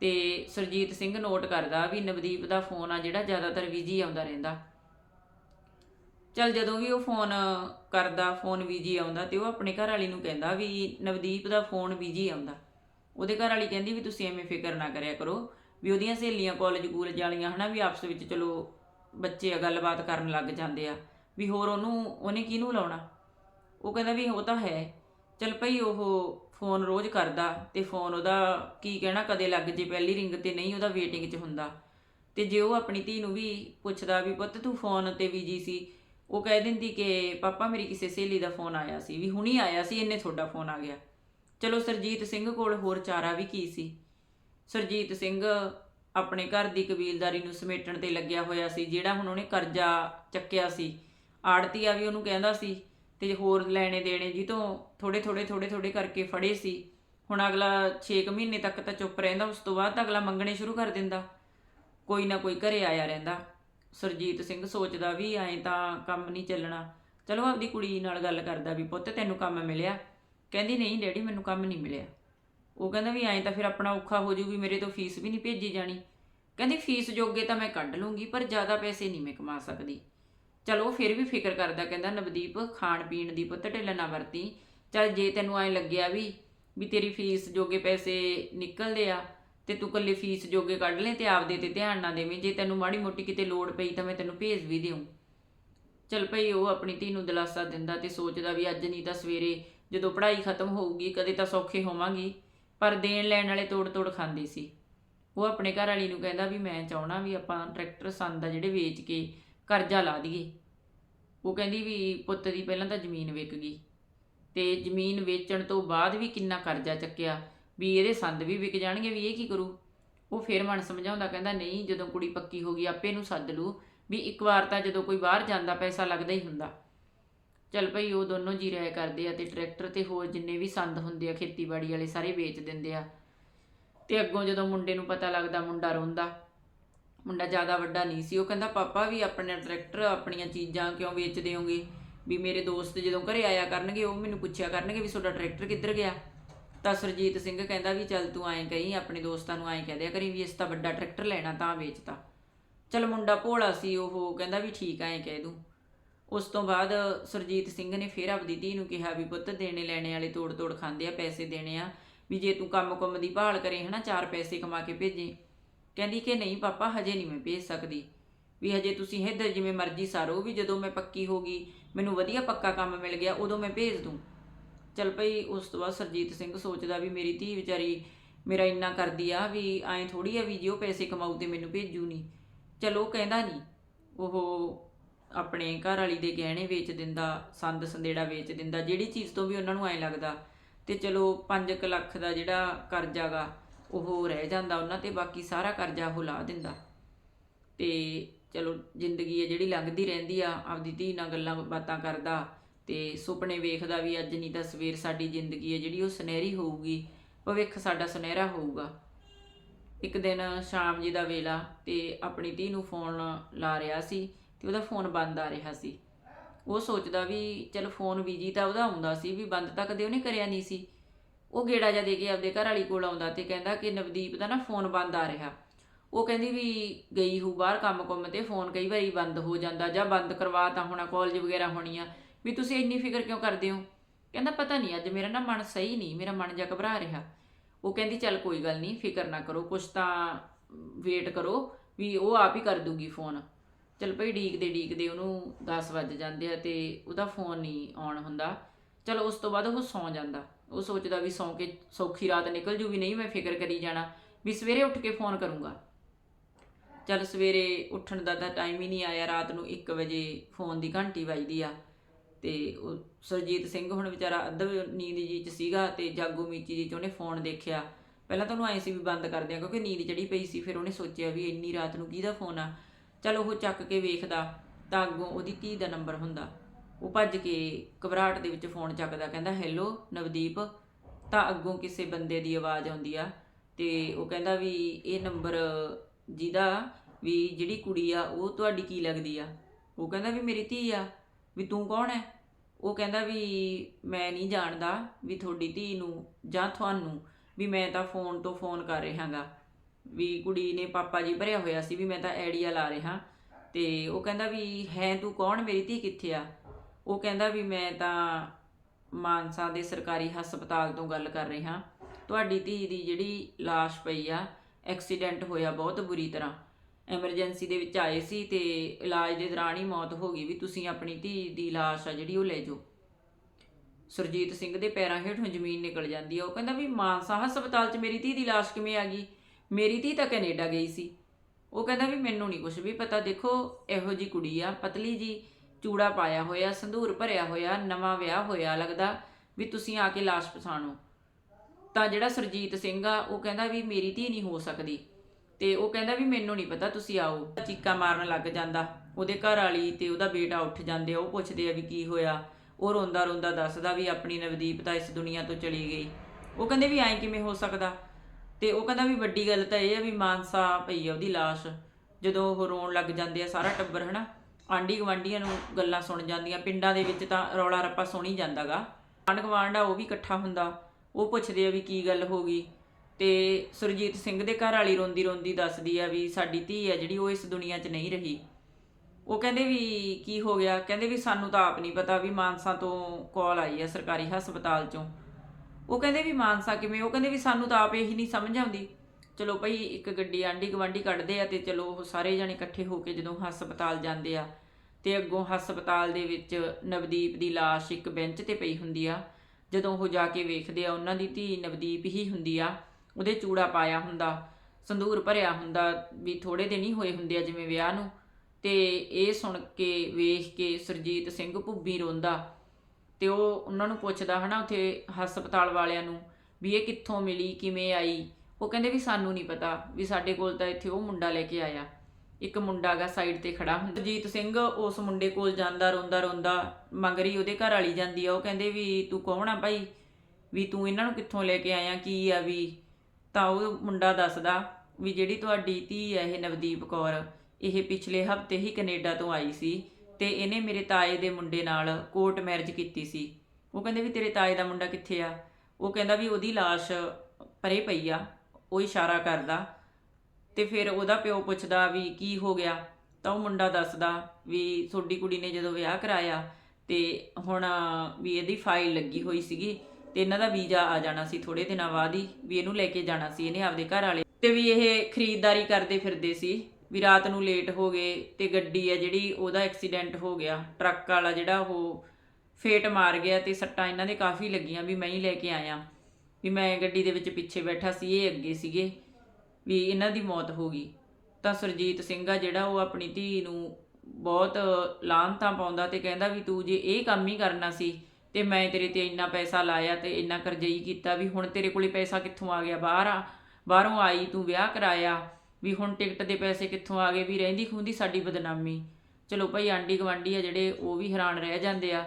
ਤੇ ਸੁਰਜੀਤ ਸਿੰਘ ਨੋਟ ਕਰਦਾ ਵੀ ਨਵਦੀਪ ਦਾ ਫੋਨ ਆ ਜਿਹੜਾ ਜ਼ਿਆਦਾਤਰ ਵਿਜ਼ੀ ਆਉਂਦਾ ਰਹਿੰਦਾ। ਚਲ ਜਦੋਂ ਵੀ ਉਹ ਫੋਨ ਕਰਦਾ, ਫੋਨ ਬਿਜ਼ੀ ਆਉਂਦਾ ਤੇ ਉਹ ਆਪਣੇ ਘਰ ਵਾਲੀ ਨੂੰ ਕਹਿੰਦਾ ਵੀ ਨਵਦੀਪ ਦਾ ਫੋਨ ਬਿਜ਼ੀ ਆਉਂਦਾ। ਉਹਦੇ ਘਰ ਵਾਲੀ ਕਹਿੰਦੀ ਵੀ ਤੁਸੀਂ ਐਵੇਂ ਫਿਕਰ ਨਾ ਕਰਿਆ ਕਰੋ ਵੀ ਉਹਦੀਆਂ ਸਹੇਲੀਆਂ ਕਾਲਜ ਕੂਲਜ ਵਾਲੀਆਂ ਹਨਾ ਵੀ ਆਪਸ ਵਿੱਚ ਚਲੋ ਬੱਚੇ ਆ, ਗੱਲਬਾਤ ਕਰਨ ਲੱਗ ਜਾਂਦੇ ਆ ਵੀ ਹੋਰ ਉਹਨੂੰ, ਉਹਨੇ ਕਿਹਨੂੰ ਲਾਉਣਾ? ਉਹ ਕਹਿੰਦਾ ਵੀ ਉਹ ਤਾਂ ਹੈ, ਚਲ ਭਈ ਉਹ ਫੋਨ ਰੋਜ਼ ਕਰਦਾ ਤੇ ਫੋਨ ਉਹਦਾ ਕੀ ਕਹਿਣਾ, ਕਦੇ ਲੱਗ ਜੇ ਪਹਿਲੀ ਰਿੰਗ ਤੇ ਨਹੀਂ ਉਹਦਾ ਵੇਟਿੰਗ 'ਚ ਹੁੰਦਾ। ਤੇ ਜੇ ਉਹ ਆਪਣੀ ਧੀ ਨੂੰ ਵੀ ਪੁੱਛਦਾ ਵੀ ਪੁੱਤ ਤੂੰ ਫੋਨ ਤੇ ਬੀਜੀ ਸੀ, ਉਹ ਕਹਿ ਦਿੰਦੀ ਕਿ ਪਾਪਾ ਮੇਰੀ ਕਿਸੇ ਸਹੇਲੀ ਦਾ ਫੋਨ ਆਇਆ ਸੀ, ਵੀ ਹੁਣੀ ਆਇਆ ਸੀ, ਇੰਨੇ ਤੁਹਾਡਾ ਫੋਨ ਆ ਗਿਆ। ਚਲੋ ਸਰਜੀਤ ਸਿੰਘ ਕੋਲ ਹੋਰ ਚਾਰਾ ਵੀ ਕੀ ਸੀ? ਸਰਜੀਤ ਸਿੰਘ ਆਪਣੇ ਘਰ ਦੀ ਕਬੀਲਦਾਰੀ ਨੂੰ ਸਮੇਟਣ ਤੇ ਲੱਗਿਆ ਹੋਇਆ ਸੀ, ਜਿਹੜਾ ਹੁਣ ਉਹਨੇ ਕਰਜ਼ਾ ਚੱਕਿਆ ਸੀ। ਆੜਤੀਆ ਵੀ ਉਹਨੂੰ ਕਹਿੰਦਾ ਸੀ ਤੇ ਹੋਰ ਲੈਣੇ ਦੇਣੇ ਜੀ ਤੋਂ ਥੋੜੇ ਥੋੜੇ ਥੋੜੇ ਥੋੜੇ ਕਰਕੇ ਫੜੇ ਸੀ। ਹੁਣ ਅਗਲਾ 6 ਮਹੀਨੇ ਤੱਕ ਤਾਂ ਚੁੱਪ ਰਹਿੰਦਾ, ਉਸ ਤੋਂ ਬਾਅਦ ਤਾਂ ਅਗਲਾ ਮੰਗਣੇ ਸ਼ੁਰੂ ਕਰ ਦਿੰਦਾ। ਕੋਈ ਨਾ ਕੋਈ ਘਰੇ ਆਇਆ ਰਹਿੰਦਾ। ਸਰਜੀਤ ਸਿੰਘ ਸੋਚਦਾ ਵੀ ਐਂ ਤਾਂ ਕੰਮ ਨਹੀਂ ਚੱਲਣਾ। ਚਲੋ ਆਪਦੀ ਕੁੜੀ ਨਾਲ ਗੱਲ ਕਰਦਾ ਵੀ ਪੁੱਤ ਤੈਨੂੰ ਕੰਮ ਮਿਲਿਆ। ਕਹਿੰਦੀ, ਨਹੀਂ ਡੈਡੀ, ਮੈਨੂੰ ਕੰਮ ਨਹੀਂ ਮਿਲਿਆ। ਉਹ ਕਹਿੰਦਾ ਵੀ ਐਂ ਤਾਂ ਫਿਰ ਆਪਣਾ ਔਖਾ ਹੋ ਜੂ ਵੀ ਮੇਰੇ ਤੋਂ ਫੀਸ ਵੀ ਨਹੀਂ ਭੇਜੀ ਜਾਣੀ। ਕਹਿੰਦੀ, ਫੀਸ ਜੋਗੇ ਤਾਂ ਮੈਂ ਕੱਢ ਲੂੰਗੀ, ਪਰ ਜ਼ਿਆਦਾ ਪੈਸੇ ਨਹੀਂ ਮੈਂ ਕਮਾ ਸਕਦੀ। ਚਲੋ ਫਿਰ ਵੀ ਫਿਕਰ ਕਰਦਾ, ਕਹਿੰਦਾ ਨਵਦੀਪ ਖਾਣ ਪੀਣ ਦੀ ਪੁੱਤ ਢਿੱਲ ਨਾ ਵਰਤੀ। ਚਲ ਜੇ ਤੈਨੂੰ ਐਂ ਲੱਗਿਆ ਵੀ ਵੀ ਤੇਰੀ ਫੀਸ ਜੋਗੇ ਪੈਸੇ ਨਿਕਲਦੇ ਆ, ਤੇ ਤੂੰ ਕੱਲੀ ਫੀਸ ਜੋਗੇ ਕੱਢ ਲੈ ਤੇ ਆਪਦੇ ਤੇ ਧਿਆਨ ਨਾ ਦੇਵੇਂ। ਜੇ ਤੈਨੂੰ ਮਾੜੀ ਮੋਟੀ ਕਿਤੇ ਲੋੜ ਪਈ ਤਾਂ ਮੈਂ ਤੈਨੂੰ ਭੇਜ ਵੀ ਦਿਉ ਚਲ ਭਈ ਉਹ ਆਪਣੀ ਧੀ ਨੂੰ ਦਿਲਾਸਾ ਦਿੰਦਾ ਤੇ ਸੋਚਦਾ ਵੀ ਅੱਜ ਨਹੀਂ ਤਾਂ ਸਵੇਰੇ ਜਦੋਂ ਪੜ੍ਹਾਈ ਖਤਮ ਹੋਊਗੀ, ਕਦੇ ਤਾਂ ਸੌਖੇ ਹੋਵਾਂਗੀ, ਪਰ ਦੇਣ ਲੈਣ ਵਾਲੇ ਤੋੜ ਤੋੜ ਖਾਂਦੇ ਸੀ। ਉਹ ਆਪਣੇ ਘਰ ਵਾਲੀ ਨੂੰ ਕਹਿੰਦਾ ਵੀ ਮੈਂ ਚਾਹਣਾ ਵੀ ਆਪਾਂ ਟਰੈਕਟਰ ਸੰਦ ਆ ਜਿਹੜੇ ਵੇਚ ਕੇ ਕਰਜ਼ਾ ਲਾ ਦਈਏ। ਉਹ ਕਹਿੰਦੀ ਵੀ ਪੁੱਤ ਦੀ ਪਹਿਲਾਂ ਤਾਂ ਜ਼ਮੀਨ ਵਿਕ ਗਈ ਤੇ ਜ਼ਮੀਨ ਵੇਚਣ ਤੋਂ ਬਾਅਦ ਵੀ ਕਿੰਨਾ ਕਰਜ਼ਾ ਚੱਕਿਆ, ਵੀ ਇਹਦੇ ਸੰਦ ਵੀ ਵਿਕ ਜਾਣਗੇ, ਵੀ ਇਹ ਕੀ ਕਰੂ? ਉਹ ਫੇਰ ਮਨ ਸਮਝਾਉਂਦਾ ਕਹਿੰਦਾ, ਨਹੀਂ, ਜਦੋਂ ਕੁੜੀ ਪੱਕੀ ਹੋ ਗਈ, ਆਪੇ ਨੂੰ ਸੱਦ ਲੂ ਵੀ ਇੱਕ ਵਾਰ ਤਾਂ ਜਦੋਂ ਕੋਈ ਬਾਹਰ ਜਾਂਦਾ, ਪੈਸਾ ਲੱਗਦਾ ਹੀ ਹੁੰਦਾ। ਚੱਲ ਭਈ, ਉਹ ਦੋਨੋਂ ਜੀ ਰਾਇ ਕਰਦੇ ਆ ਤੇ ਟਰੈਕਟਰ ਤੇ ਹੋਰ ਜਿੰਨੇ ਵੀ ਸੰਦ ਹੁੰਦੇ ਆ, ਖੇਤੀਬਾੜੀ ਵਾਲੇ ਸਾਰੇ ਵੇਚ ਦਿੰਦੇ ਆ। ਤੇ ਅੱਗੋਂ ਜਦੋਂ ਮੁੰਡੇ ਨੂੰ ਪਤਾ ਲੱਗਦਾ, ਮੁੰਡਾ ਰੋਂਦਾ। ਮੁੰਡਾ ਜ਼ਿਆਦਾ ਵੱਡਾ ਨਹੀਂ ਸੀ। ਉਹ ਕਹਿੰਦਾ, ਪਾਪਾ ਵੀ ਆਪਣੇ ਟਰੈਕਟਰ ਆਪਣੀਆਂ ਚੀਜ਼ਾਂ ਕਿਉਂ ਵੇਚ ਦਿਓਗੇ ਵੀ ਮੇਰੇ ਦੋਸਤ ਜਦੋਂ ਘਰੇ ਆਇਆ ਕਰਨਗੇ, ਉਹ ਮੈਨੂੰ ਪੁੱਛਿਆ ਕਰਨਗੇ ਵੀ ਤੁਹਾਡਾ ਟਰੈਕਟਰ ਕਿੱਧਰ ਗਿਆ? ਤਾਂ ਸਰਜੀਤ ਸਿੰਘ ਕਹਿੰਦਾ ਵੀ, ਚੱਲ ਤੂੰ ਐਂ ਕਹੀਂ, ਆਪਣੇ ਦੋਸਤਾਂ ਨੂੰ ਐਂ ਕਹਿ ਦਿਆ ਕਰੀ ਵੀ ਇਸ ਤਾਂ ਵੱਡਾ ਟਰੈਕਟਰ ਲੈਣਾ ਤਾਂ ਵੇਚਤਾ। ਚਲ ਮੁੰਡਾ ਭੋਲਾ ਸੀ, ਉਹ ਕਹਿੰਦਾ ਵੀ ਠੀਕ ਐਂ ਕਹਿ ਦੂੰ। ਉਸ ਤੋਂ ਬਾਅਦ ਸਰਜੀਤ ਸਿੰਘ ਨੇ ਫੇਰ ਆਪਦੀ ਧੀ ਨੂੰ ਕਿਹਾ ਵੀ, ਪੁੱਤ, ਦੇਣੇ ਲੈਣੇ ਵਾਲੇ ਤੋੜ ਤੋੜ ਖਾਂਦੇ ਆ, ਪੈਸੇ ਦੇਣੇ ਆ। ਵੀ ਜੇ ਤੂੰ ਕੰਮ ਕੁੰਮ ਦੀ ਭਾਲ ਕਰੇ, ਹਨਾ, ਚਾਰ ਪੈਸੇ ਕਮਾ ਕੇ ਭੇਜੇ। ਕਹਿੰਦੀ ਕਿ ਨਹੀਂ ਪਾਪਾ, ਹਜੇ ਨਹੀਂ ਮੈਂ ਭੇਜ ਸਕਦੀ। ਵੀ ਹਜੇ ਤੁਸੀਂ ਇੱਧਰ ਜਿਵੇਂ ਮਰਜ਼ੀ ਸਾਰੋ, ਵੀ ਜਦੋਂ ਮੈਂ ਪੱਕੀ ਹੋ ਗਈ, ਮੈਨੂੰ ਵਧੀਆ ਪੱਕਾ ਕੰਮ ਮਿਲ ਗਿਆ, ਉਦੋਂ ਮੈਂ ਭੇਜ ਦੂੰ। ਚਲ ਭਈ, ਉਸ ਤੋਂ ਬਾਅਦ ਸਰਜੀਤ ਸਿੰਘ ਸੋਚਦਾ ਵੀ ਮੇਰੀ ਧੀ ਵਿਚਾਰੀ ਮੇਰਾ ਇੰਨਾ ਕਰਦੀ ਆ, ਵੀ ਐਂ ਥੋੜੀ ਆ ਵੀ ਜੇ ਉਹ ਪੈਸੇ ਕਮਾਊ ਤੇ ਮੈਨੂੰ ਭੇਜੂ ਨਹੀਂ ਚਲੋ ਕਹਿੰਦਾ ਨਹੀਂ ਉਹ ਆਪਣੇ ਘਰ ਵਾਲੀ ਦੇ ਗਹਿਣੇ ਵੇਚ ਦਿੰਦਾ, ਸੰਦ ਸੰਦੇੜਾ ਵੇਚ ਦਿੰਦਾ, ਜਿਹੜੀ ਚੀਜ਼ ਤੋਂ ਵੀ ਉਹਨਾਂ ਨੂੰ ਐਂ ਲੱਗਦਾ। ਤੇ ਚਲੋ 5 ਲੱਖ ਦਾ ਜਿਹੜਾ ਕਰਜ਼ਾ ਗਾ ਉਹ ਰਹਿ ਜਾਂਦਾ, ਉਹਨਾਂ ਤੇ ਬਾਕੀ ਸਾਰਾ ਕਰਜ਼ਾ ਉਹ ਲਾ ਦਿੰਦਾ। ਤੇ ਚਲੋ, ਜ਼ਿੰਦਗੀ ਹੈ ਜਿਹੜੀ ਲੰਘਦੀ ਰਹਿੰਦੀ ਆ, ਆਪਦੀ ਧੀ ਨਾਲ ਗੱਲਾਂ ਬਾਤਾਂ ਕਰਦਾ ਤੇ ਸੁਪਨੇ ਵੇਖਦਾ ਵੀ ਅੱਜ ਨਹੀਂ ਤਾਂ ਸਵੇਰ ਸਾਡੀ ਜ਼ਿੰਦਗੀ ਹੈ ਜਿਹੜੀ ਉਹ ਸੁਨਹਿਰੀ ਹੋਊਗੀ, ਭਵਿੱਖ ਸਾਡਾ ਸੁਨਹਿਰਾ ਹੋਊਗਾ। ਇੱਕ ਦਿਨ ਸ਼ਾਮ ਜੀ ਦਾ ਵੇਲਾ ਤੇ ਆਪਣੀ ਧੀ ਨੂੰ ਫੋਨ ਲਾ ਰਿਹਾ ਸੀ ਤੇ ਉਹਦਾ ਫੋਨ ਬੰਦ ਆ ਰਿਹਾ ਸੀ। ਉਹ ਸੋਚਦਾ ਵੀ ਚਲ ਫੋਨ ਬਿਜ਼ੀ ਤਾਂ ਉਹਦਾ ਆਉਂਦਾ ਸੀ ਵੀ ਬੰਦ ਤਾਂ ਕਦੇ ਉਹਨੇ ਕਰਿਆ ਨਹੀਂ ਸੀ। ਉਹ ਗੇੜਾ ਜਿਹਾ ਦੇ ਕੇ ਆਪਦੇ ਘਰ ਵਾਲੀ ਕੋਲ ਆਉਂਦਾ ਤੇ ਕਹਿੰਦਾ ਕਿ ਨਵਦੀਪ ਦਾ ਨਾ ਫੋਨ ਬੰਦ ਆ ਰਿਹਾ। ਉਹ ਕਹਿੰਦੀ ਵੀ ਗਈ ਹੂ ਬਾਹਰ ਕੰਮ ਕੁੰਮ ਤੇ, ਫੋਨ ਕਈ ਵਾਰੀ ਬੰਦ ਹੋ ਜਾਂਦਾ ਜਾਂ ਬੰਦ ਕਰਵਾ ਤਾਂ ਹੋਣਾ ਕਾਲਜ ਵਗੈਰਾ ਹੋਣੀ ਆ। ਵੀ ਤੁਸੀਂ ਇੰਨੀ ਫਿਕਰ ਕਿਉਂ ਕਰਦੇ ਹੋ? ਕਹਿੰਦਾ ਪਤਾ ਨਹੀਂ, ਅੱਜ ਮੇਰਾ ਨਾ ਮਨ ਸਹੀ ਨਹੀਂ, ਮੇਰਾ ਮਨ ਜਿਹਾ ਘਬਰਾ ਰਿਹਾ। ਉਹ ਕਹਿੰਦੀ, ਚੱਲ ਕੋਈ ਗੱਲ ਨਹੀਂ, ਫਿਕਰ ਨਾ ਕਰੋ, ਕੁਛ ਤਾਂ ਵੇਟ ਕਰੋ ਵੀ ਉਹ ਆਪ ਹੀ ਕਰ ਦੂਗੀ ਫੋਨ। ਚਲ ਭਈ ਡੀਕਦੇ ਡੀਕਦੇ ਉਹਨੂੰ 10 ਵੱਜ ਜਾਂਦੇ ਆ ਤੇ ਉਹਦਾ ਫੋਨ ਨਹੀਂ ਆਨ ਹੁੰਦਾ। ਚਲ ਉਸ ਤੋਂ ਬਾਅਦ ਉਹ ਸੌਂ ਜਾਂਦਾ। ਉਹ ਸੋਚਦਾ ਵੀ ਸੌਂ ਕੇ ਸੌਖੀ ਰਾਤ ਨਿਕਲ ਜੂਗੀ, ਨਹੀਂ ਮੈਂ ਫਿਕਰ ਕਰੀ ਜਾਣਾ। ਵੀ ਸਵੇਰੇ ਉੱਠ ਕੇ ਫੋਨ ਕਰੂੰਗਾ। ਚੱਲ ਸਵੇਰੇ ਉੱਠਣ ਦਾ ਤਾਂ ਟਾਈਮ ਹੀ ਨਹੀਂ ਆਇਆ, ਰਾਤ ਨੂੰ 1 ਵਜੇ ਫੋਨ ਦੀ ਘੰਟੀ ਵੱਜਦੀ ਆ। ਤੇ ਉਹ ਸਰਜੀਤ ਸਿੰਘ ਹੁਣ ਵਿਚਾਰਾ ਅੱਧ ਨੀਂਦ ਜੀ ਚ ਸੀਗਾ ਤੇ ਜਾਗੋ ਮੀਚੀ ਜੀ ਚ ਉਹਨੇ ਫੋਨ ਦੇਖਿਆ। ਪਹਿਲਾਂ ਤਾਂ ਉਹਨੂੰ ਐਂ ਸੀ ਵੀ ਬੰਦ ਕਰ ਦਿਆਂ, ਕਿਉਂਕਿ ਨੀਂਦ ਚੜੀ ਪਈ ਸੀ, ਫਿਰ ਉਹਨੇ ਸੋਚਿਆ ਵੀ ਇੰਨੀ ਰਾਤ ਨੂੰ ਕਿਹਦਾ ਫੋਨ ਆ। ਚਲ ਉਹ ਚੱਕ ਕੇ ਵੇਖਦਾ, ਤਾਂ ਅੱਗੋਂ ਉਹਦੀ ਧੀ ਦਾ ਨੰਬਰ ਹੁੰਦਾ। ਉਹ ਭੱਜ ਕੇ ਘਬਰਾਹਟ ਦੇ ਵਿੱਚ ਫੋਨ ਚੱਕਦਾ, ਕਹਿੰਦਾ ਹੈਲੋ ਨਵਦੀਪ। ਤਾਂ ਅੱਗੋਂ ਕਿਸੇ ਬੰਦੇ ਦੀ ਆਵਾਜ਼ ਆਉਂਦੀ ਆ ਤੇ ਉਹ ਕਹਿੰਦਾ ਵੀ ਇਹ ਨੰਬਰ ਜਿਹਦਾ ਵੀ ਜਿਹੜੀ ਕੁੜੀ ਆ, ਉਹ ਤੁਹਾਡੀ ਕੀ ਲੱਗਦੀ ਆ? ਉਹ ਕਹਿੰਦਾ ਵੀ ਮੇਰੀ ਧੀ ਆ। ਵੀ ਤੂੰ ਕੌਣ ਹੈ ਉਹ ਕਹਿੰਦਾ ਵੀ ਮੈਂ ਨਹੀਂ ਜਾਣਦਾ ਵੀ ਤੁਹਾਡੀ ਧੀ ਨੂੰ ਜਾਂ ਤੁਹਾਨੂੰ ਵੀ ਮੈਂ ਤਾਂ ਫੋਨ ਤੋਂ ਫੋਨ ਕਰ ਰਿਹਾਗਾ। ਵੀ ਕੁੜੀ ਨੇ ਪਾਪਾ ਜੀ ਭਰਿਆ ਹੋਇਆ ਸੀ, ਵੀ ਮੈਂ ਤਾਂ ਆਈਡੀਆ ਲਾ ਰਿਹਾ। ਤੇ ਉਹ ਕਹਿੰਦਾ ਵੀ ਹੈ ਤੂੰ ਕੌਣ? ਮੇਰੀ ਧੀ ਕਿੱਥੇ ਆ? ਉਹ ਕਹਿੰਦਾ ਵੀ ਮੈਂ ਤਾਂ ਮਾਨਸਾ ਦੇ ਸਰਕਾਰੀ ਹਸਪਤਾਲ ਤੋਂ ਗੱਲ ਕਰ ਰਿਹਾ। ਤੁਹਾਡੀ ਧੀ ਦੀ ਜਿਹੜੀ ਲਾਸ਼ ਪਈ ਆ, ਐਕਸੀਡੈਂਟ ਹੋਇਆ ਬਹੁਤ ਬੁਰੀ ਤਰ੍ਹਾਂ। ਐਮਰਜੈਂਸੀ ਦੇ ਵਿੱਚ ਆਏ ਸੀ ਤੇ ਇਲਾਜ ਦੇ ਦੌਰਾਨ ਹੀ ਮੌਤ ਹੋ ਗਈ ਵੀ ਤੁਸੀਂ ਆਪਣੀ ਧੀ ਦੀ ਲਾਸ਼ ਆ ਜਿਹੜੀ ਉਹ ਲੈ ਜਾਓ। ਸੁਰਜੀਤ ਸਿੰਘ ਦੇ ਪੈਰਾਂ ਹੇਠੋਂ ਜ਼ਮੀਨ ਨਿਕਲ ਜਾਂਦੀ ਆ। ਉਹ ਕਹਿੰਦਾ ਵੀ ਮਾਨਸਾ ਹਸਪਤਾਲ 'ਚ ਮੇਰੀ ਧੀ ਦੀ ਲਾਸ਼ ਕਿਵੇਂ ਆ ਗਈ? ਮੇਰੀ ਧੀ ਤਾਂ ਕੈਨੇਡਾ ਗਈ ਸੀ। ਉਹ ਕਹਿੰਦਾ ਵੀ ਮੈਨੂੰ ਨਹੀਂ ਕੁਝ ਵੀ ਪਤਾ। ਦੇਖੋ, ਇਹੋ ਜੀ ਕੁੜੀ ਆ, ਪਤਲੀ ਜੀ। ਚੂੜਾ ਪਾਇਆ ਹੋਇਆ ਸੰਧੂਰ ਭਰਿਆ ਹੋਇਆ, ਨਵਾਂ ਵਿਆਹ ਹੋਇਆ ਲੱਗਦਾ ਵੀ ਤੁਸੀਂ ਆ ਕੇ ਲਾਸ਼ ਪਛਾਣੋ। ਤਾਂ ਜਿਹੜਾ ਸੁਰਜੀਤ ਸਿੰਘ ਆ, ਉਹ ਕਹਿੰਦਾ ਵੀ ਮੇਰੀ ਧੀ ਨਹੀਂ ਹੋ ਸਕਦੀ। ਤੇ ਉਹ ਕਹਿੰਦਾ ਵੀ ਮੈਨੂੰ ਨਹੀਂ ਪਤਾ, ਤੁਸੀਂ ਆਓ। ਚੀਕਾ ਮਾਰਨ ਲੱਗ ਜਾਂਦਾ ਉਹਦੇ ਘਰ ਵਾਲੀ ਤੇ ਉਹਦਾ ਬੇਟਾ ਉੱਠ ਜਾਂਦੇ ਆ, ਉਹ ਪੁੱਛਦੇ ਆ ਵੀ ਕੀ ਹੋਇਆ। ਉਹ ਰੋਂਦਾ ਰੋਂਦਾ ਦੱਸਦਾ ਵੀ ਆਪਣੀ ਨਵਦੀਪ ਤਾਂ ਇਸ ਦੁਨੀਆ ਤੋਂ ਚਲੀ ਗਈ। ਉਹ ਕਹਿੰਦੇ ਵੀ ਐਂ ਕਿਵੇਂ ਹੋ ਸਕਦਾ? ਤੇ ਉਹ ਕਹਿੰਦਾ ਵੀ ਵੱਡੀ ਗੱਲ ਤਾਂ ਇਹ ਆ ਵੀ ਮਾਨਸਾ ਪਈ ਆ ਉਹਦੀ ਲਾਸ਼। ਜਦੋਂ ਉਹ ਰੋਣ ਲੱਗ ਜਾਂਦੇ ਆ ਸਾਰਾ ਟੱਬਰ, ਹਨਾ? ਆਂਢੀ ਗਵਾਂਢੀਆਂ ਨੂੰ ਗੱਲਾਂ ਸੁਣ ਜਾਂਦੀਆਂ। ਪਿੰਡਾਂ ਦੇ ਵਿੱਚ ਤਾਂ ਰੌਲਾ ਰੱਪਾ ਸੁਣੀ ਜਾਂਦਾਗਾ। ਆਂਢ ਗੁਆਂਢ ਆ, ਉਹ ਵੀ ਇਕੱਠਾ ਹੁੰਦਾ। ਉਹ ਪੁੱਛਦੇ ਆ ਵੀ ਕੀ ਗੱਲ ਹੋ ਗਈ? ਤੇ ਸੁਰਜੀਤ ਸਿੰਘ ਦੇ ਘਰ ਵਾਲੀ ਰੋਂਦੀ ਰੋਂਦੀ ਦੱਸਦੀ ਆ ਵੀ ਸਾਡੀ ਧੀ ਆ ਜਿਹੜੀ, ਉਹ ਇਸ ਦੁਨੀਆ 'ਚ ਨਹੀਂ ਰਹੀ। ਉਹ ਕਹਿੰਦੇ ਵੀ ਕੀ ਹੋ ਗਿਆ? ਕਹਿੰਦੇ ਵੀ ਸਾਨੂੰ ਤਾਂ ਆਪ ਨਹੀਂ ਪਤਾ ਵੀ ਮਾਨਸਾ ਤੋਂ ਕਾਲ ਆਈ ਆ ਸਰਕਾਰੀ ਹਸਪਤਾਲ 'ਚੋਂ। ਉਹ ਕਹਿੰਦੇ ਵੀ ਮਾਨਸਾ ਕਿਵੇਂ? ਉਹ ਕਹਿੰਦੇ ਵੀ ਸਾਨੂੰ ਤਾਂ ਆਪ ਇਹੀ ਨਹੀਂ ਸਮਝ ਆਉਂਦੀ। ਚਲੋ ਭਈ ਇੱਕ ਗੱਡੀ ਆਂਢੀ ਗਵਾਂਢੀ ਕੱਢਦੇ ਆ ਤੇ ਚਲੋ ਉਹ ਸਾਰੇ ਜਣੇ ਇਕੱਠੇ ਹੋ ਕੇ ਜਦੋਂ ਹਸਪਤਾਲ ਜਾਂਦੇ ਆ, ਤੇ ਅੱਗੋਂ ਹਸਪਤਾਲ ਦੇ ਵਿੱਚ ਨਵਦੀਪ ਦੀ ਲਾਸ਼ ਇੱਕ ਬੈਂਚ ਤੇ ਪਈ ਹੁੰਦੀ ਆ। ਜਦੋਂ ਉਹ ਜਾ ਕੇ ਵੇਖਦੇ ਆ, ਉਹਨਾਂ ਦੀ ਧੀ ਨਵਦੀਪ ਹੀ ਹੁੰਦੀ ਆ। ਉਹਦੇ ਚੂੜਾ ਪਾਇਆ ਹੁੰਦਾ, ਸੰਧੂਰ ਭਰਿਆ ਹੁੰਦਾ, ਵੀ ਥੋੜੇ ਦਿਨ ਹੀ ਹੋਏ ਹੁੰਦੇ ਆ ਜਿਵੇਂ ਵਿਆਹ ਨੂੰ। ਤੇ ਇਹ ਸੁਣ ਕੇ, ਵੇਖ ਕੇ ਸੁਰਜੀਤ ਸਿੰਘ ਭੁੱਬੀ ਰੋਂਦਾ। ਤੇ ਉਹ ਉਹਨਾਂ ਨੂੰ ਪੁੱਛਦਾ ਹਨਾ, ਉੱਥੇ ਹਸਪਤਾਲ ਵਾਲਿਆਂ ਨੂੰ, ਵੀ ਇਹ ਕਿੱਥੋਂ ਮਿਲੀ, ਕਿਵੇਂ ਆਈ? ਉਹ ਕਹਿੰਦੇ ਵੀ ਸਾਨੂੰ ਨਹੀਂ ਪਤਾ ਵੀ ਸਾਡੇ ਕੋਲ ਤਾਂ ਇੱਥੇ ਉਹ ਮੁੰਡਾ ਲੈ ਕੇ ਆਇਆ। ਇੱਕ ਮੁੰਡਾ ਗਾ ਸਾਈਡ ਤੇ ਖੜਾ ਹੁੰਦਾ। ਜੀਤ ਸਿੰਘ ਉਸ ਮੁੰਡੇ ਕੋਲ ਜਾਂਦਾ, ਰੋਂਦਾ ਰੋਂਦਾ, ਮੰਗਰੀ ਉਹਦੇ ਘਰ ਵਾਲੀ ਜਾਂਦੀ ਆ। ਉਹ ਕਹਿੰਦੇ ਵੀ ਤੂੰ ਕੌਣ ਆ ਭਾਈ? ਵੀ ਤੂੰ ਇਹਨਾਂ ਨੂੰ ਕਿੱਥੋਂ ਲੈ ਕੇ ਆਇਆ? ਕੀ ਆ ਵੀ? ਤਾਂ ਉਹ ਮੁੰਡਾ ਦੱਸਦਾ ਵੀ ਜਿਹੜੀ ਤੁਹਾਡੀ ਧੀ ਹੈ ਇਹ ਨਵਦੀਪ ਕੌਰ, ਇਹ ਪਿਛਲੇ ਹਫ਼ਤੇ ਹੀ ਕੈਨੇਡਾ ਤੋਂ ਆਈ ਸੀ ਤੇ ਇਹਨੇ ਮੇਰੇ ਤਾਏ ਦੇ ਮੁੰਡੇ ਨਾਲ ਕੋਰਟ ਮੈਰਿਜ ਕੀਤੀ ਸੀ। ਉਹ ਕਹਿੰਦੇ ਵੀ ਤੇਰੇ ਤਾਏ ਦਾ ਮੁੰਡਾ ਕਿੱਥੇ ਆ? ਉਹ ਕਹਿੰਦਾ ਵੀ ਉਹਦੀ ਲਾਸ਼ ਪਰੇ ਪਈ ਆ। ਉਹ ਇਸ਼ਾਰਾ ਕਰਦਾ ਤੇ ਫਿਰ ਉਹਦਾ ਪਿਓ ਪੁੱਛਦਾ ਵੀ ਕੀ ਹੋ ਗਿਆ? ਤਾਂ ਉਹ ਮੁੰਡਾ ਦੱਸਦਾ ਵੀ ਤੁਹਾਡੀ ਕੁੜੀ ਨੇ ਜਦੋਂ ਵਿਆਹ ਕਰਾਇਆ ਤੇ ਹੁਣ ਵੀ ਇਹਦੀ ਫਾਈਲ ਲੱਗੀ ਹੋਈ ਸੀਗੀ ਤੇ ਇਹਨਾਂ ਦਾ ਵੀਜ਼ਾ ਆ ਜਾਣਾ ਸੀ ਥੋੜੇ ਦਿਨਾਂ ਬਾਅਦ ਹੀ, ਵੀ ਇਹਨੂੰ ਲੈ ਕੇ ਜਾਣਾ ਸੀ, ਇਹਨੇ ਆਪਦੇ ਘਰ ਵਾਲੇ ਤੇ ਵੀ ਇਹ ਖਰੀਦਦਾਰੀ ਕਰਦੇ ਫਿਰਦੇ ਸੀ ਵੀ ਰਾਤ ਨੂੰ ਲੇਟ ਹੋ ਗਏ ਤੇ ਗੱਡੀ ਆ ਜਿਹੜੀ ਉਹਦਾ ਐਕਸੀਡੈਂਟ ਹੋ ਗਿਆ, ਟਰੱਕ ਵਾਲਾ ਜਿਹੜਾ ਉਹ ਫੇਟ ਮਾਰ ਗਿਆ ਤੇ ਸੱਟਾਂ ਇਹਨਾਂ ਦੇ ਕਾਫੀ ਲੱਗੀਆਂ ਵੀ ਮੈਂ ਹੀ ਲੈ ਕੇ ਆਇਆ। ਵੀ ਮੈਂ ਗੱਡੀ ਦੇ ਵਿੱਚ ਪਿੱਛੇ ਬੈਠਾ ਸੀ, ਇਹ ਅੱਗੇ ਸੀਗੇ, ਵੀ ਇਹਨਾਂ ਦੀ ਮੌਤ ਹੋ ਗਈ। ਤਾਂ ਸੁਰਜੀਤ ਸਿੰਘ ਆ ਜਿਹੜਾ, ਉਹ ਆਪਣੀ ਧੀ ਨੂੰ ਬਹੁਤ ਲਾਂਤਾਂ ਪਾਉਂਦਾ ਤੇ ਕਹਿੰਦਾ ਵੀ ਤੂੰ ਜੇ ਇਹ ਕੰਮ ਹੀ ਕਰਨਾ ਸੀ ਤੇ ਮੈਂ ਤੇਰੇ ਤੇ ਇੰਨਾ ਪੈਸਾ ਲਾਇਆ ਤੇ ਇੰਨਾ ਕਰਜ਼ਈ ਕੀਤਾ ਵੀ ਹੁਣ ਤੇਰੇ ਕੋਲੇ ਪੈਸਾ ਕਿੱਥੋਂ ਆ ਗਿਆ? ਬਾਹਰ ਆ, ਬਾਹਰੋਂ ਆਈ, ਤੂੰ ਵਿਆਹ ਕਰਾਇਆ, ਵੀ ਹੁਣ ਟਿਕਟ ਦੇ ਪੈਸੇ ਕਿੱਥੋਂ ਆ ਗਏ? ਵੀ ਰਹਿੰਦੀ ਖੁੰਦੀ ਸਾਡੀ ਬਦਨਾਮੀ। ਚਲੋ ਭਾਈ ਆਂਡੀ ਗਵਾਂਡੀ ਆ ਜਿਹੜੇ, ਉਹ ਵੀ ਹੈਰਾਨ ਰਹਿ ਜਾਂਦੇ ਆ।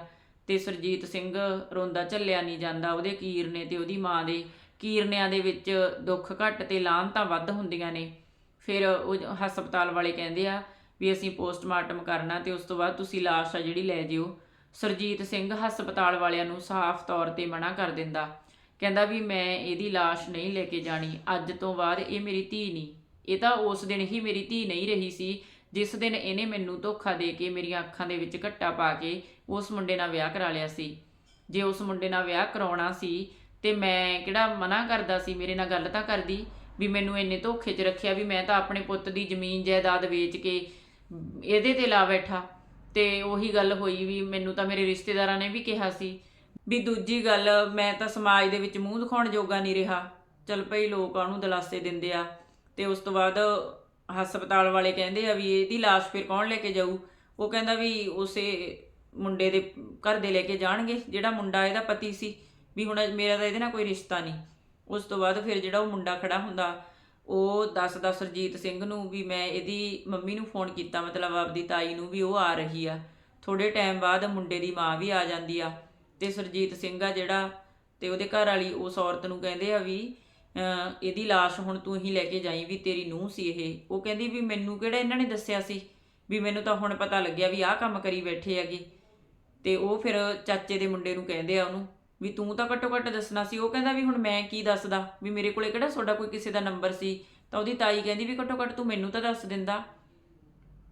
ਤੇ ਸਰਜੀਤ ਸਿੰਘ ਰੋਂਦਾ ਝੱਲਿਆ ਨਹੀਂ ਜਾਂਦਾ, ਉਹਦੇ ਕੀਰਨੇ ਤੇ ਉਹਦੀ ਮਾਂ ਦੇ ਕੀਰਨਿਆਂ ਦੇ ਵਿੱਚ ਦੁੱਖ ਘੱਟ ਤੇ ਲਾਹਨਤਾਂ ਵੱਧ ਹੁੰਦੀਆਂ ਨੇ। ਫਿਰ ਉਹ ਹਸਪਤਾਲ ਵਾਲੇ ਕਹਿੰਦੇ ਆ ਵੀ ਅਸੀਂ ਪੋਸਟਮਾਰਟਮ ਕਰਨਾ ਤੇ ਉਸ ਤੋਂ ਬਾਅਦ ਤੁਸੀਂ ਲਾਸ਼ ਆ ਜਿਹੜੀ ਲੈ ਜਿਓ। ਸਰਜੀਤ ਸਿੰਘ ਹਸਪਤਾਲ ਵਾਲਿਆਂ ਨੂੰ ਸਾਫ਼ ਤੌਰ ਤੇ ਮਨਾ ਕਰ ਦਿੰਦਾ। ਕਹਿੰਦਾ ਵੀ ਮੈਂ ਇਹਦੀ ਲਾਸ਼ ਨਹੀਂ ਲੈ ਕੇ ਜਾਣੀ, ਅੱਜ ਤੋਂ ਬਾਅਦ ਇਹ ਮੇਰੀ ਧੀ ਨਹੀਂ। ਇਹ ਤਾਂ ਉਸ ਦਿਨ ਹੀ ਮੇਰੀ ਧੀ ਨਹੀਂ ਰਹੀ ਸੀ ਜਿਸ ਦਿਨ ਇਹਨੇ ਮੈਨੂੰ ਧੋਖਾ ਦੇ ਕੇ ਮੇਰੀਆਂ ਅੱਖਾਂ ਦੇ ਵਿੱਚ ਘੱਟਾ ਪਾ ਕੇ ਉਸ ਮੁੰਡੇ ਨਾਲ ਵਿਆਹ ਕਰਾ ਲਿਆ ਸੀ। ਜੇ ਉਸ ਮੁੰਡੇ ਨਾਲ ਵਿਆਹ ਕਰਾਉਣਾ ਸੀ ਤੇ ਮੈਂ ਕਿਹੜਾ ਮਨਾ ਕਰਦਾ ਸੀ, ਮੇਰੇ ਨਾਲ ਗੱਲ ਤਾਂ ਕਰਦੀ ਵੀ ਮੈਨੂੰ ਇੰਨੇ ਧੋਖੇ 'ਚ ਰੱਖਿਆ ਵੀ ਮੈਂ ਤਾਂ ਆਪਣੇ ਪੁੱਤ ਦੀ ਜ਼ਮੀਨ ਜਾਇਦਾਦ ਵੇਚ ਕੇ ਇਹਦੇ ਤੇ ਲਾ ਬੈਠਾ। ਤੇ ਉਹੀ ਗੱਲ ਹੋਈ ਵੀ ਮੈਨੂੰ ਤਾਂ ਮੇਰੇ ਰਿਸ਼ਤੇਦਾਰਾਂ ਨੇ ਵੀ ਕਿਹਾ ਸੀ ਵੀ ਦੂਜੀ ਗੱਲ, ਮੈਂ ਤਾਂ ਸਮਾਜ ਦੇ ਵਿੱਚ ਮੂੰਹ ਦਿਖਾਉਣ ਜੋਗਾ ਨਹੀਂ ਰਿਹਾ। ਚਲ ਭਈ ਲੋਕ ਉਹਨੂੰ ਦਲਾਸੇ ਦਿੰਦੇ ਆ। ਤੇ ਉਸ ਤੋਂ ਬਾਅਦ ਹਸਪਤਾਲ ਵਾਲੇ ਕਹਿੰਦੇ ਆ ਵੀ ਇਹਦੀ ਲਾਸ਼ ਫਿਰ ਕੌਣ ਲੈ ਕੇ ਜਾਊ? ਉਹ ਕਹਿੰਦਾ ਵੀ ਉਸੇ ਮੁੰਡੇ ਦੇ ਘਰ ਦੇ ਲੈ ਕੇ ਜਾਣਗੇ। ਜਿਹੜਾ ਮੁੰਡਾ ਇਹਦਾ ਪਤੀ ਸੀ, ਵੀ ਹੁਣ ਮੇਰਾ ਤਾਂ ਇਹਦੇ ਨਾਲ ਕੋਈ ਰਿਸ਼ਤਾ ਨਹੀਂ। ਉਸ ਤੋਂ ਬਾਅਦ ਫਿਰ ਜਿਹੜਾ ਉਹ ਮੁੰਡਾ ਖੜਾ ਹੁੰਦਾ, ਉਹ ਦੱਸਦਾ ਸਰਜੀਤ ਸਿੰਘ ਨੂੰ ਵੀ ਮੈਂ ਇਹਦੀ ਮੰਮੀ ਨੂੰ ਫੋਨ ਕੀਤਾ, ਮਤਲਬ ਆਪਦੀ ਤਾਈ ਨੂੰ ਵੀ ਉਹ ਆ ਰਹੀ ਆ। ਥੋੜੇ ਟਾਈਮ ਬਾਅਦ ਮੁੰਡੇ ਦੀ ਮਾਂ ਵੀ ਆ ਜਾਂਦੀ ਆ। ਤੇ ਸਰਜੀਤ ਸਿੰਘ ਆ ਜਿਹੜਾ, ਤੇ ਉਹਦੇ ਘਰ ਵਾਲੀ ਉਸ ਔਰਤ ਨੂੰ ਕਹਿੰਦੇ ਆ ਵੀ ਇਹਦੀ ਲਾਸ਼ ਹੁਣ ਤੂੰ ਹੀ ਲੈ ਕੇ ਜਾਈ ਵੀ ਤੇਰੀ ਨੂੰਹ ਸੀ ਇਹ। ਉਹ ਕਹਿੰਦੀ ਵੀ ਮੈਨੂੰ ਕਿਹੜਾ ਇਹਨਾਂ ਨੇ ਦੱਸਿਆ ਸੀ? ਵੀ ਮੈਨੂੰ ਤਾਂ ਹੁਣ ਪਤਾ ਲੱਗਿਆ ਵੀ ਆਹ ਕੰਮ ਕਰੀ ਬੈਠੇ ਹੈਗੇ। ਤੇ ਉਹ ਫਿਰ ਚਾਚੇ ਦੇ ਮੁੰਡੇ ਨੂੰ ਕਹਿੰਦੇ ਆ ਉਹਨੂੰ ਵੀ ਤੂੰ ਤਾਂ ਘੱਟੋ ਘੱਟ ਦੱਸਣਾ ਸੀ। ਉਹ ਕਹਿੰਦਾ ਵੀ ਹੁਣ ਮੈਂ ਕੀ ਦੱਸਦਾ? ਵੀ ਮੇਰੇ ਕੋਲੇ ਕਿਹੜਾ ਤੁਹਾਡਾ ਕੋਈ ਕਿਸੇ ਦਾ ਨੰਬਰ ਸੀ? ਤਾਂ ਉਹਦੀ ਤਾਈ ਕਹਿੰਦੀ ਵੀ ਘੱਟੋ ਘੱਟ ਤੂੰ ਮੈਨੂੰ ਤਾਂ ਦੱਸ ਦਿੰਦਾ।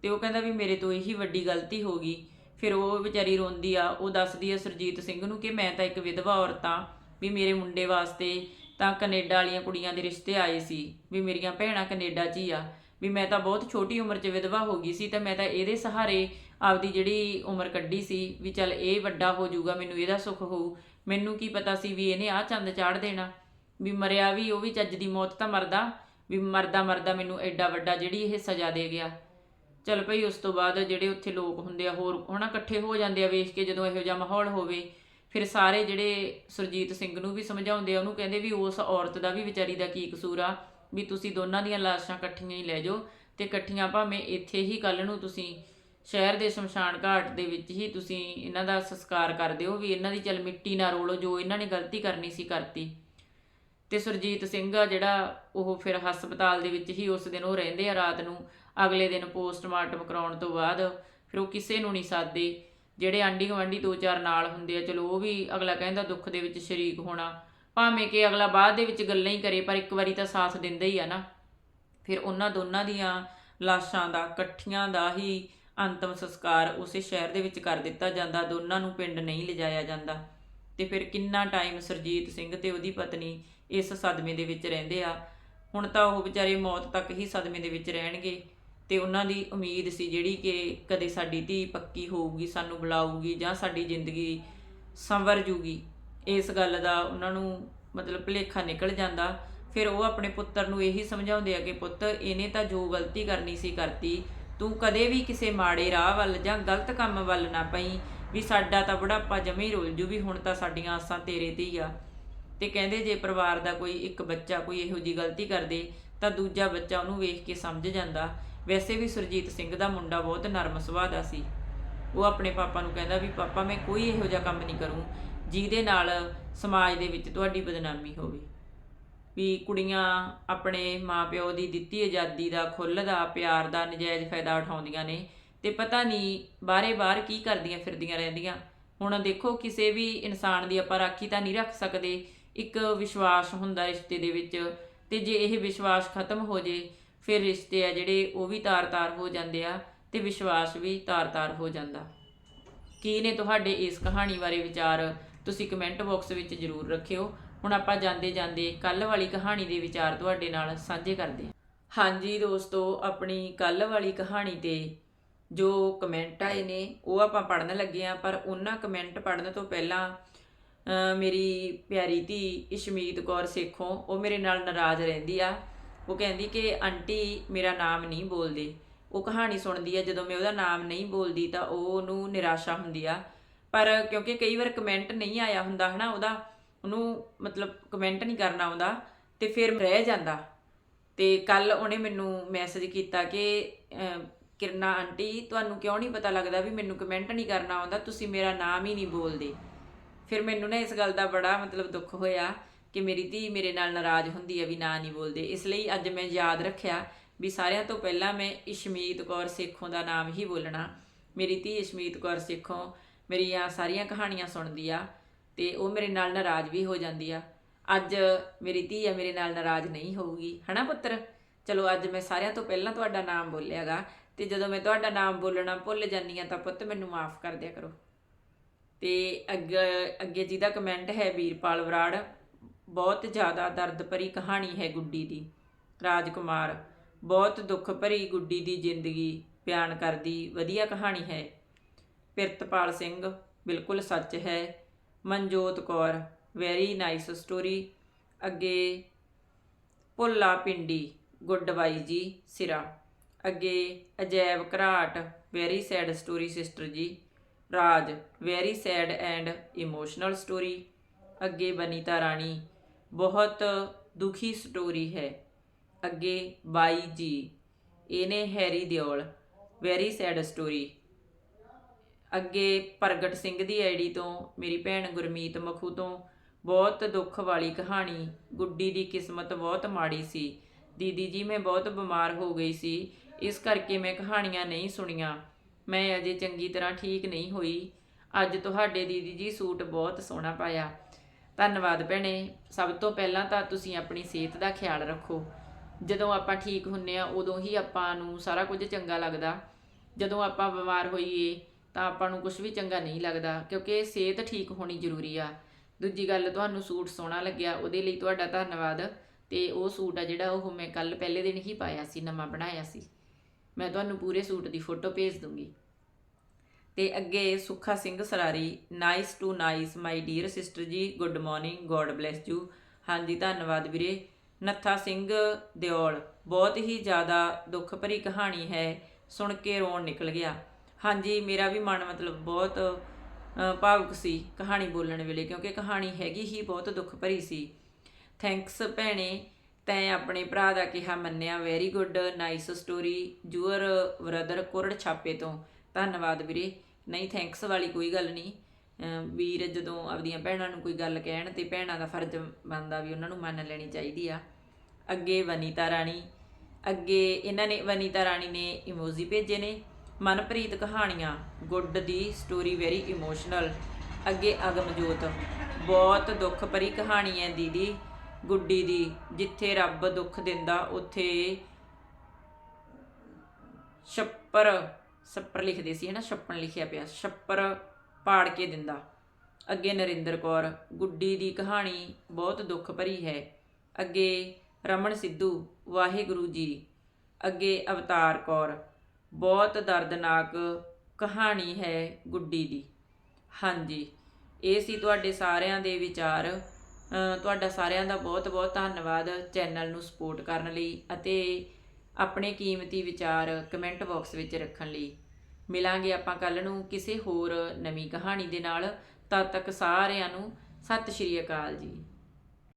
ਤੇ ਉਹ ਕਹਿੰਦਾ ਵੀ ਮੇਰੇ ਤੋਂ ਇਹੀ ਵੱਡੀ ਗਲਤੀ ਹੋ ਗਈ। ਫਿਰ ਉਹ ਵਿਚਾਰੀ ਰੋਂਦੀ ਆ, ਉਹ ਦੱਸਦੀ ਆ ਸਰਜੀਤ ਸਿੰਘ ਨੂੰ ਕਿ ਮੈਂ ਤਾਂ ਇੱਕ ਵਿਧਵਾ ਔਰਤ ਆ, ਵੀ ਮੇਰੇ ਮੁੰਡੇ ਵਾਸਤੇ ਤਾਂ ਕੈਨੇਡਾ ਵਾਲੀਆਂ ਕੁੜੀਆਂ ਦੇ ਰਿਸ਼ਤੇ ਆਏ ਸੀ ਵੀ ਮੇਰੀਆਂ ਭੈਣਾਂ ਕੈਨੇਡਾ 'ਚ ਹੀ ਆ। ਵੀ ਮੈਂ ਤਾਂ ਬਹੁਤ ਛੋਟੀ ਉਮਰ 'ਚ ਵਿਧਵਾ ਹੋ ਗਈ ਸੀ ਤਾਂ ਮੈਂ ਤਾਂ ਇਹਦੇ ਸਹਾਰੇ ਆਪਦੀ ਜਿਹੜੀ ਉਮਰ ਕੱਢੀ ਸੀ ਵੀ ਚੱਲ ਇਹ ਵੱਡਾ ਹੋ ਜਾਊਗਾ, ਮੈਨੂੰ ਇਹਦਾ ਸੁੱਖ ਹੋਊ। ਮੈਨੂੰ ਕੀ ਪਤਾ ਸੀ ਵੀ ਇਹਨੇ ਆਹ ਚੰਦ ਚਾੜ ਦੇਣਾ। ਵੀ ਮਰਿਆ ਵੀ ਉਹ ਵੀ ਚੱਜ ਦੀ ਮੌਤ ਤਾਂ ਮਰਦਾ, ਵੀ ਮਰਦਾ ਮਰਦਾ ਮੈਨੂੰ ਐਡਾ ਵੱਡਾ ਜਿਹੜੀ ਇਹ ਸਜ਼ਾ ਦੇ ਗਿਆ। ਚਲ ਭਈ ਉਸ ਤੋਂ ਬਾਅਦ ਜਿਹੜੇ ਉੱਥੇ ਲੋਕ ਹੁੰਦੇ ਆ, ਹੋਰ ਹਨਾ ਇਕੱਠੇ ਹੋ ਜਾਂਦੇ ਆ ਵੇਖ ਕੇ ਜਦੋਂ ਇਹੋ ਜਿਹਾ ਮਾਹੌਲ ਹੋਵੇ ਫਿਰ ਸਾਰੇ ਜਿਹੜੇ ਸੁਰਜੀਤ ਸਿੰਘ ਨੂੰ ਵੀ ਸਮਝਾਉਂਦੇ ਆ, ਉਹਨੂੰ ਕਹਿੰਦੇ ਵੀ ਉਸ ਔਰਤ ਦਾ ਵੀ ਵਿਚਾਰੀ ਦਾ ਕੀ ਕਸੂਰ ਆ, ਵੀ ਤੁਸੀਂ ਦੋਨਾਂ ਦੀਆਂ ਲਾਸ਼ਾਂ ਇਕੱਠੀਆਂ ਹੀ ਲੈ ਜਾਓ ਤੇ ਇਕੱਠੀਆਂ ਭਾਵੇਂ ਇੱਥੇ ਹੀ ਕੱਲ ਨੂੰ ਤੁਸੀਂ ਸ਼ਹਿਰ ਦੇ ਸ਼ਮਸ਼ਾਨ ਘਾਟ ਦੇ ਵਿੱਚ ਹੀ ਤੁਸੀਂ ਇਹਨਾਂ ਦਾ ਸੰਸਕਾਰ ਕਰ ਦਿਓ ਵੀ ਇਹਨਾਂ ਦੀ ਚਲ ਮਿੱਟੀ ਨਾ ਰੋਲੋ ਜੋ ਇਹਨਾਂ ਨੇ ਗਲਤੀ ਕਰਨੀ ਸੀ ਕਰਤੀ। ਤੇ ਸੁਰਜੀਤ ਸਿੰਘ ਆ ਜਿਹੜਾ ਉਹ ਫਿਰ ਹਸਪਤਾਲ ਦੇ ਵਿੱਚ ਹੀ ਉਸ ਦਿਨ ਉਹ ਰਹਿੰਦੇ ਆ ਰਾਤ ਨੂੰ, ਅਗਲੇ ਦਿਨ ਪੋਸਟਮਾਰਟਮ ਕਰਾਉਣ ਤੋਂ ਬਾਅਦ, ਫਿਰ ਉਹ ਕਿਸੇ ਨੂੰ ਨਹੀਂ ਸਾਦੇ। ਜਿਹੜੇ ਆਂਢੀ ਗੁਆਂਢੀ ਦੋ ਚਾਰ ਨਾਲ ਹੁੰਦੇ ਆ, ਚਲੋ ਉਹ ਵੀ ਅਗਲਾ ਕਹਿੰਦਾ ਦੁੱਖ ਦੇ ਵਿੱਚ ਸ਼ਰੀਕ ਹੋਣਾ। ਭਾਵੇਂ ਕਿ ਅਗਲਾ ਬਾਅਦ ਦੇ ਵਿੱਚ ਗੱਲਾਂ ਹੀ ਕਰੇ, ਪਰ ਇੱਕ ਵਾਰੀ ਤਾਂ ਸਾਥ ਦਿੰਦਾ ਹੀ ਆ ਨਾ। ਫਿਰ ਉਹਨਾਂ ਦੋਨਾਂ ਦੀਆਂ ਲਾਸ਼ਾਂ ਦਾ, ਇਕੱਠੀਆਂ ਦਾ ਹੀ ਅੰਤਮ ਸੰਸਕਾਰ ਉਸੇ ਸ਼ਹਿਰ ਦੇ ਵਿੱਚ ਕਰ ਦਿੱਤਾ ਜਾਂਦਾ, ਦੋਨਾਂ ਨੂੰ ਪਿੰਡ ਨਹੀਂ ਲਿਜਾਇਆ ਜਾਂਦਾ। ਤੇ ਫਿਰ ਕਿੰਨਾ ਟਾਈਮ ਸਰਜੀਤ ਸਿੰਘ ਤੇ ਉਹਦੀ ਪਤਨੀ ਇਸ ਸਦਮੇ ਦੇ ਵਿੱਚ ਰਹਿੰਦੇ ਆ। ਹੁਣ ਤਾਂ ਉਹ ਵਿਚਾਰੇ ਮੌਤ ਤੱਕ ਹੀ ਸਦਮੇ ਦੇ ਵਿੱਚ ਰਹਿਣਗੇ। ਤੇ ਉਹਨਾਂ ਦੀ ਉਮੀਦ ਸੀ ਜਿਹੜੀ ਕਿ ਕਦੇ ਸਾਡੀ ਧੀ ਪੱਕੀ ਹੋਊਗੀ, ਸਾਨੂੰ ਬੁਲਾਊਗੀ ਜਾਂ ਸਾਡੀ ਜ਼ਿੰਦਗੀ ਸੰਵਰ ਜੂਗੀ। ਇਸ ਗੱਲ ਦਾ ਉਹਨਾਂ ਨੂੰ ਮਤਲਬ ਭੁਲੇਖਾ ਨਿਕਲ ਜਾਂਦਾ। ਫਿਰ ਉਹ ਆਪਣੇ ਪੁੱਤਰ ਨੂੰ ਇਹੀ ਸਮਝਾਉਂਦੇ ਆ ਕਿ ਪੁੱਤ, ਇਹਨੇ ਤਾਂ ਜੋ ਗਲਤੀ ਕਰਨੀ ਸੀ ਕਰਤੀ, ਤੂੰ ਕਦੇ ਵੀ ਕਿਸੇ ਮਾੜੇ ਰਾਹ ਵੱਲ ਜਾਂ ਗਲਤ ਕੰਮ ਵੱਲ ਨਾ ਪਈ ਵੀ ਸਾਡਾ ਤਾਂ ਬੁਢਾਪਾ ਜਮੇ ਹੀ ਰੁੱਲ ਜੂ ਵੀ ਹੁਣ ਤਾਂ ਸਾਡੀਆਂ ਆਸਾਂ ਤੇਰੇ ਤੇ ਹੀ ਆ। ਤੇ ਕਹਿੰਦੇ ਜੇ ਪਰਿਵਾਰ ਦਾ ਕੋਈ ਇੱਕ ਬੱਚਾ ਕੋਈ ਇਹੋ ਜੀ ਗਲਤੀ ਕਰਦੇ, ਤਾਂ ਦੂਜਾ ਬੱਚਾ ਉਹਨੂੰ ਵੇਖ ਕੇ ਸਮਝ ਜਾਂਦਾ। ਵੈਸੇ ਵੀ ਸੁਰਜੀਤ ਸਿੰਘ ਦਾ ਮੁੰਡਾ ਬਹੁਤ ਨਰਮ ਸੁਭਾਅ ਦਾ ਸੀ। ਉਹ ਆਪਣੇ ਪਾਪਾ ਨੂੰ ਕਹਿੰਦਾ ਵੀ, ਪਾਪਾ, ਮੈਂ ਕੋਈ ਇਹੋ ਜਿਹਾ ਕੰਮ ਨਹੀਂ ਕਰੂੰ ਜਿਹਦੇ ਨਾਲ ਸਮਾਜ ਦੇ ਵਿੱਚ ਤੁਹਾਡੀ ਬਦਨਾਮੀ ਹੋਵੇ। ਵੀ ਕੁੜੀਆਂ ਆਪਣੇ ਮਾਪਿਓ ਦੀ ਦਿੱਤੀ ਆਜ਼ਾਦੀ ਦਾ ਖੁੱਲ੍ਹ ਦਾ, ਪਿਆਰ ਦਾ ਨਜਾਇਜ਼ ਫਾਇਦਾ ਉਠਾਉਂਦੀਆਂ ਨੇ ਤੇ ਪਤਾ ਨਹੀਂ ਬਾਰੇ ਬਾਹਰ ਕੀ ਕਰਦੀਆਂ ਫਿਰਦੀਆਂ ਰਹਿੰਦੀਆਂ। ਹੁਣ ਦੇਖੋ, ਕਿਸੇ ਵੀ ਇਨਸਾਨ ਦੀ ਆਪਾਂ ਰਾਖੀ ਤਾਂ ਨਹੀਂ ਰੱਖ ਸਕਦੇ। ਇੱਕ ਵਿਸ਼ਵਾਸ ਹੁੰਦਾ ਰਿਸ਼ਤੇ ਦੇ ਵਿੱਚ ਤੇ ਜੇ ਇਹ ਵਿਸ਼ਵਾਸ ਖਤਮ ਹੋ ਜੇ ਫਿਰ ਰਿਸ਼ਤੇ ਆ ਜਿਹੜੇ ਉਹ ਵੀ ਤਾਰ-ਤਾਰ ਹੋ ਜਾਂਦੇ ਆ ਤੇ ਵਿਸ਼ਵਾਸ ਵੀ ਤਾਰ-ਤਾਰ ਹੋ ਜਾਂਦਾ। ਕੀ ਨੇ ਤੁਹਾਡੇ ਇਸ ਕਹਾਣੀ ਬਾਰੇ ਵਿਚਾਰ ਤੁਸੀਂ ਕਮੈਂਟ ਬਾਕਸ ਵਿੱਚ ਜ਼ਰੂਰ ਰੱਖਿਓ। ਹੁਣ ਆਪਾਂ ਜਾਂਦੇ ਜਾਂਦੇ ਕੱਲ ਵਾਲੀ ਕਹਾਣੀ ਦੇ ਵਿਚਾਰ ਤੁਹਾਡੇ ਨਾਲ ਸਾਂਝੇ ਕਰਦੇ ਹਾਂ। ਹਾਂਜੀ ਦੋਸਤੋ, ਆਪਣੀ ਕੱਲ ਵਾਲੀ ਕਹਾਣੀ ਤੇ ਜੋ ਕਮੈਂਟ ਆਏ ਨੇ, ਉਹ ਆਪਾਂ ਪੜਨ ਲੱਗੇ ਆ ਪਰ ਉਹਨਾਂ ਕਮੈਂਟ ਪੜਨ ਤੋਂ ਪਹਿਲਾਂ ਮੇਰੀ ਪਿਆਰੀ ਧੀ ਇਸ਼ਮੀਤ ਕੌਰ ਸੇਖੋਂ, ਉਹ ਮੇਰੇ ਨਾਲ ਨਾਰਾਜ਼ ਰਹਿੰਦੀ ਆ। ਉਹ ਕਹਿੰਦੀ ਕਿ ਆਂਟੀ ਮੇਰਾ ਨਾਮ ਨਹੀਂ ਬੋਲਦੇ। ਉਹ ਕਹਾਣੀ ਸੁਣਦੀ ਹੈ ਜਦੋਂ ਮੈਂ ਉਹਦਾ ਨਾਮ ਨਹੀਂ ਬੋਲਦੀ ਤਾਂ ਉਹ ਉਹਨੂੰ ਨਿਰਾਸ਼ਾ ਹੁੰਦੀ ਆ। ਪਰ ਕਿਉਂਕਿ ਕਈ ਵਾਰ ਕਮੈਂਟ ਨਹੀਂ ਆਇਆ ਹੁੰਦਾ ਹਨਾ ਉਹਦਾ, ਉਹਨੂੰ ਮਤਲਬ ਕਮੈਂਟ ਨਹੀਂ ਕਰਨਾ ਆਉਂਦਾ ਤੇ ਫਿਰ ਰਹਿ ਜਾਂਦਾ। ਤੇ ਕੱਲ ਉਹਨੇ ਮੈਨੂੰ ਮੈਸੇਜ ਕੀਤਾ ਕਿ ਕਿਰਨਾ ਆਂਟੀ, ਤੁਹਾਨੂੰ ਕਿਉਂ ਨਹੀਂ ਪਤਾ ਲੱਗਦਾ ਵੀ ਮੈਨੂੰ ਕਮੈਂਟ ਨਹੀਂ ਕਰਨਾ ਆਉਂਦਾ? ਤੁਸੀਂ ਮੇਰਾ ਨਾਮ ਹੀ ਨਹੀਂ ਬੋਲਦੇ। ਫਿਰ ਮੈਨੂੰ ਨਾ ਇਸ ਗੱਲ ਦਾ ਬੜਾ ਮਤਲਬ ਦੁੱਖ ਹੋਇਆ ਕਿ ਮੇਰੀ ਧੀ ਮੇਰੇ ਨਾਲ ਨਾਰਾਜ਼ ਹੁੰਦੀ ਹੈ ਵੀ ਨਾ ਨਹੀਂ ਬੋਲਦੇ। ਇਸ ਲਈ ਅੱਜ ਮੈਂ ਯਾਦ ਰੱਖਿਆ ਵੀ ਸਾਰਿਆਂ ਤੋਂ ਪਹਿਲਾਂ ਮੈਂ ਇਸ਼ਮੀਤ ਕੌਰ ਸੇਖੋਂ ਦਾ ਨਾਮ ਹੀ ਬੋਲਣਾ। ਮੇਰੀ ਧੀ ਇਸ਼ਮੀਤ ਕੌਰ ਸੇਖੋਂ ਮੇਰੀਆਂ ਸਾਰੀਆਂ ਕਹਾਣੀਆਂ ਸੁਣਦੀ ਆ ਤੇ ਉਹ ਮੇਰੇ ਨਾਲ ਨਾਰਾਜ਼ ਵੀ ਹੋ ਜਾਂਦੀ ਆ। ਅੱਜ ਮੇਰੀ ਧੀ ਆ, ਮੇਰੇ ਨਾਲ ਨਾਰਾਜ਼ ਨਹੀਂ ਹੋਊਗੀ। ਹਨਾ ਪੁੱਤਰ? ਚਲੋ ਅੱਜ ਮੈਂ ਸਾਰਿਆਂ ਤੋਂ ਪਹਿਲਾਂ ਤੁਹਾਡਾ ਨਾਮ ਬੋਲਿਆਗਾ ਤੇ ਜਦੋਂ ਮੈਂ ਤੁਹਾਡਾ ਨਾਮ ਬੋਲਣਾ ਭੁੱਲ ਜਾਂਦੀ ਆ ਤਾਂ ਪੁੱਤ ਮੈਨੂੰ ਮਾਫ ਕਰ ਦਿਆ ਕਰੋ। ਤੇ ਅੱਗੇ ਅੱਗੇ ਜਿਹਦਾ ਕਮੈਂਟ ਹੈ ਵੀਰਪਾਲ ਬਰਾੜ ਬਹੁਤ ਜ਼ਿਆਦਾ ਦਰਦ ਭਰੀ ਕਹਾਣੀ ਹੈ ਗੁੱਡੀ ਦੀ। ਰਾਜਕੁਮਾਰ ਬਹੁਤ ਦੁੱਖ ਭਰੀ ਗੁੱਡੀ ਦੀ ਜ਼ਿੰਦਗੀ ਬਿਆਨ ਕਰਦੀ ਵਧੀਆ ਕਹਾਣੀ ਹੈ। ਪਿਰਤਪਾਲ ਸਿੰਘ ਬਿਲਕੁਲ ਸੱਚ ਹੈ। Manjot Kaur very nice story ਅੱਗੇ ਭੁੱਲਾ ਪਿੰਡੀ ਗੁੱਡ ਬਾਈ ਜੀ, ਸਿਰਾ। ਅੱਗੇ ਅਜੈਬ ਘਰਾਟ ਵੈਰੀ ਸੈਡ ਸਟੋਰੀ ਸਿਸਟਰ ਜੀ। Raj very sad and emotional story ਅੱਗੇ ਬਨੀਤਾ ਰਾਣੀ ਬਹੁਤ ਦੁਖੀ ਸਟੋਰੀ ਹੈ। ਅੱਗੇ ਬਾਈ ਜੀ, ਇਹਨੇ Harry Deol very sad story ਅੱਗੇ ਪ੍ਰਗਟ ਸਿੰਘ ਦੀ ਆਈਡੀ ਤੋਂ, ਮੇਰੀ ਭੈਣ ਗੁਰਮੀਤ ਮਖੂ ਤੋਂ ਬਹੁਤ ਦੁੱਖ ਵਾਲੀ ਕਹਾਣੀ, ਗੁੱਡੀ ਦੀ ਕਿਸਮਤ ਬਹੁਤ ਮਾੜੀ ਸੀ। ਦੀਦੀ ਜੀ, ਮੈਂ ਬਹੁਤ ਬਿਮਾਰ ਹੋ ਗਈ ਸੀ, ਇਸ ਕਰਕੇ ਮੈਂ ਕਹਾਣੀਆਂ ਨਹੀਂ ਸੁਣੀਆਂ। ਮੈਂ ਅਜੇ ਚੰਗੀ ਤਰ੍ਹਾਂ ਠੀਕ ਨਹੀਂ ਹੋਈ। ਅੱਜ ਤੁਹਾਡੇ ਦੀਦੀ ਜੀ ਸੂਟ ਬਹੁਤ ਸੋਹਣਾ ਪਾਇਆ। ਧੰਨਵਾਦ ਭੈਣੇ। ਸਭ ਤੋਂ ਪਹਿਲਾਂ ਤਾਂ ਤੁਸੀਂ ਆਪਣੀ ਸਿਹਤ ਦਾ ਖਿਆਲ ਰੱਖੋ। ਜਦੋਂ ਆਪਾਂ ਠੀਕ ਹੁੰਨੇ ਆ, ਉਦੋਂ ਹੀ ਆਪਾਂ ਨੂੰ ਸਾਰਾ ਕੁਝ ਚੰਗਾ ਲੱਗਦਾ। ਜਦੋਂ ਆਪਾਂ ਬਿਮਾਰ ਹੋਈਏ, ਤਾਂ ਆਪਾਂ ਨੂੰ ਕੁਝ ਵੀ ਚੰਗਾ ਨਹੀਂ ਲੱਗਦਾ, ਕਿਉਂਕਿ ਸਿਹਤ ਠੀਕ ਹੋਣੀ ਜ਼ਰੂਰੀ ਆ। ਦੂਜੀ ਗੱਲ, ਤੁਹਾਨੂੰ ਸੂਟ ਸੋਹਣਾ ਲੱਗਿਆ, ਉਹਦੇ ਲਈ ਤੁਹਾਡਾ ਧੰਨਵਾਦ। ਤੇ ਉਹ ਸੂਟ ਆ ਜਿਹੜਾ ਉਹ ਮੈਂ ਕੱਲ ਪਹਿਲੇ ਦਿਨ ਹੀ ਪਾਇਆ ਸੀ, ਨਵਾਂ ਬਣਾਇਆ ਸੀ। ਮੈਂ ਤੁਹਾਨੂੰ ਪੂਰੇ ਸੂਟ ਦੀ ਫੋਟੋ ਭੇਜ ਦੂੰਗੀ। ਤੇ ਅੱਗੇ Sukha Singh Sarari nice to nice my dear sister ਜੀ good morning god bless you ਹਾਂਜੀ, ਧੰਨਵਾਦ ਵੀਰੇ। ਨੱਥਾ ਸਿੰਘ ਦਿਓਲ, ਬਹੁਤ ਹੀ ਜ਼ਿਆਦਾ ਦੁੱਖ ਭਰੀ ਕਹਾਣੀ ਹੈ, ਸੁਣ ਕੇ ਰੋਣ ਨਿਕਲ ਗਿਆ। ਹਾਂਜੀ, ਮੇਰਾ ਵੀ ਮਨ ਮਤਲਬ ਬਹੁਤ ਭਾਵੁਕ ਸੀ ਕਹਾਣੀ ਬੋਲਣ ਵੇਲੇ, ਕਿਉਂਕਿ ਕਹਾਣੀ ਹੈਗੀ ਹੀ ਬਹੁਤ ਦੁੱਖ ਭਰੀ ਸੀ। ਥੈਂਕਸ ਭੈਣੇ, ਤੈਂ ਆਪਣੇ ਭਰਾ ਦਾ ਕਿਹਾ ਮੰਨਿਆ very good nice story your brother ਕੁਰੜ ਛਾਪੇ ਤੋਂ। ਧੰਨਵਾਦ ਵੀਰੇ। ਨਹੀਂ ਥੈਂਕਸ ਵਾਲੀ ਕੋਈ ਗੱਲ ਨਹੀਂ। ਵੀਰ ਜਦੋਂ ਆਪਦੀਆਂ ਭੈਣਾਂ ਨੂੰ ਕੋਈ ਗੱਲ ਕਹਿਣ ਤੇ ਭੈਣਾਂ ਦਾ ਫਰਜ਼ ਬਣਦਾ ਵੀ ਉਹਨਾਂ ਨੂੰ ਮੰਨ ਲੈਣੀ ਚਾਹੀਦੀ ਆ। ਅੱਗੇ ਵਨੀਤਾ ਰਾਣੀ, ਅੱਗੇ ਇਹਨਾਂ ਨੇ, ਵਨੀਤਾ ਰਾਣੀ ਨੇ ਇਮੋਜੀ ਭੇਜੇ ਨੇ। ਮਨਪ੍ਰੀਤ ਕਹਾਣੀਆਂ, ਗੁੱਡ ਦੀ ਸਟੋਰੀ ਵੈਰੀ ਇਮੋਸ਼ਨਲ ਅੱਗੇ ਅਗਮਜੋਤ, ਬਹੁਤ ਦੁੱਖ ਭਰੀ ਕਹਾਣੀ ਹੈ ਦੀਦੀ, ਗੁੱਡੀ ਦੀ, ਜਿੱਥੇ ਰੱਬ ਦੁੱਖ ਦਿੰਦਾ ਉੱਥੇ ਛੱਪਰ ਛੱਪਰ ਲਿਖਦੇ ਸੀ, ਹਨਾ? ਛੱਪਣ ਲਿਖਿਆ ਪਿਆ ਛੱਪਰ ਪਾੜ ਕੇ ਦਿੰਦਾ। ਅੱਗੇ ਨਰਿੰਦਰ ਕੌਰ, ਗੁੱਡੀ ਦੀ ਕਹਾਣੀ ਬਹੁਤ ਦੁੱਖ ਭਰੀ ਹੈ। ਅੱਗੇ ਰਮਨ ਸਿੱਧੂ, ਵਾਹਿਗੁਰੂ ਜੀ। ਅੱਗੇ ਅਵਤਾਰ ਕੌਰ। ਬਹੁਤ ਦਰਦਨਾਕ ਕਹਾਣੀ ਹੈ ਗੁੱਡੀ ਦੀ। ਹਾਂਜੀ, ਇਹ ਸੀ ਤੁਹਾਡੇ ਸਾਰਿਆਂ ਦੇ ਵਿਚਾਰ। ਤੁਹਾਡਾ ਸਾਰਿਆਂ ਦਾ ਬਹੁਤ-ਬਹੁਤ ਧੰਨਵਾਦ ਚੈਨਲ ਨੂੰ ਸਪੋਰਟ ਕਰਨ ਲਈ ਅਤੇ ਆਪਣੇ ਕੀਮਤੀ ਵਿਚਾਰ ਕਮੈਂਟ ਬਾਕਸ ਵਿੱਚ ਰੱਖਣ ਲਈ। ਮਿਲਾਂਗੇ ਆਪਾਂ ਕੱਲ ਨੂੰ ਕਿਸੇ ਹੋਰ ਨਵੀਂ ਕਹਾਣੀ ਦੇ ਨਾਲ। ਤਦ ਤੱਕ ਸਾਰਿਆਂ ਨੂੰ ਸਤਿ ਸ਼੍ਰੀ ਅਕਾਲ ਜੀ।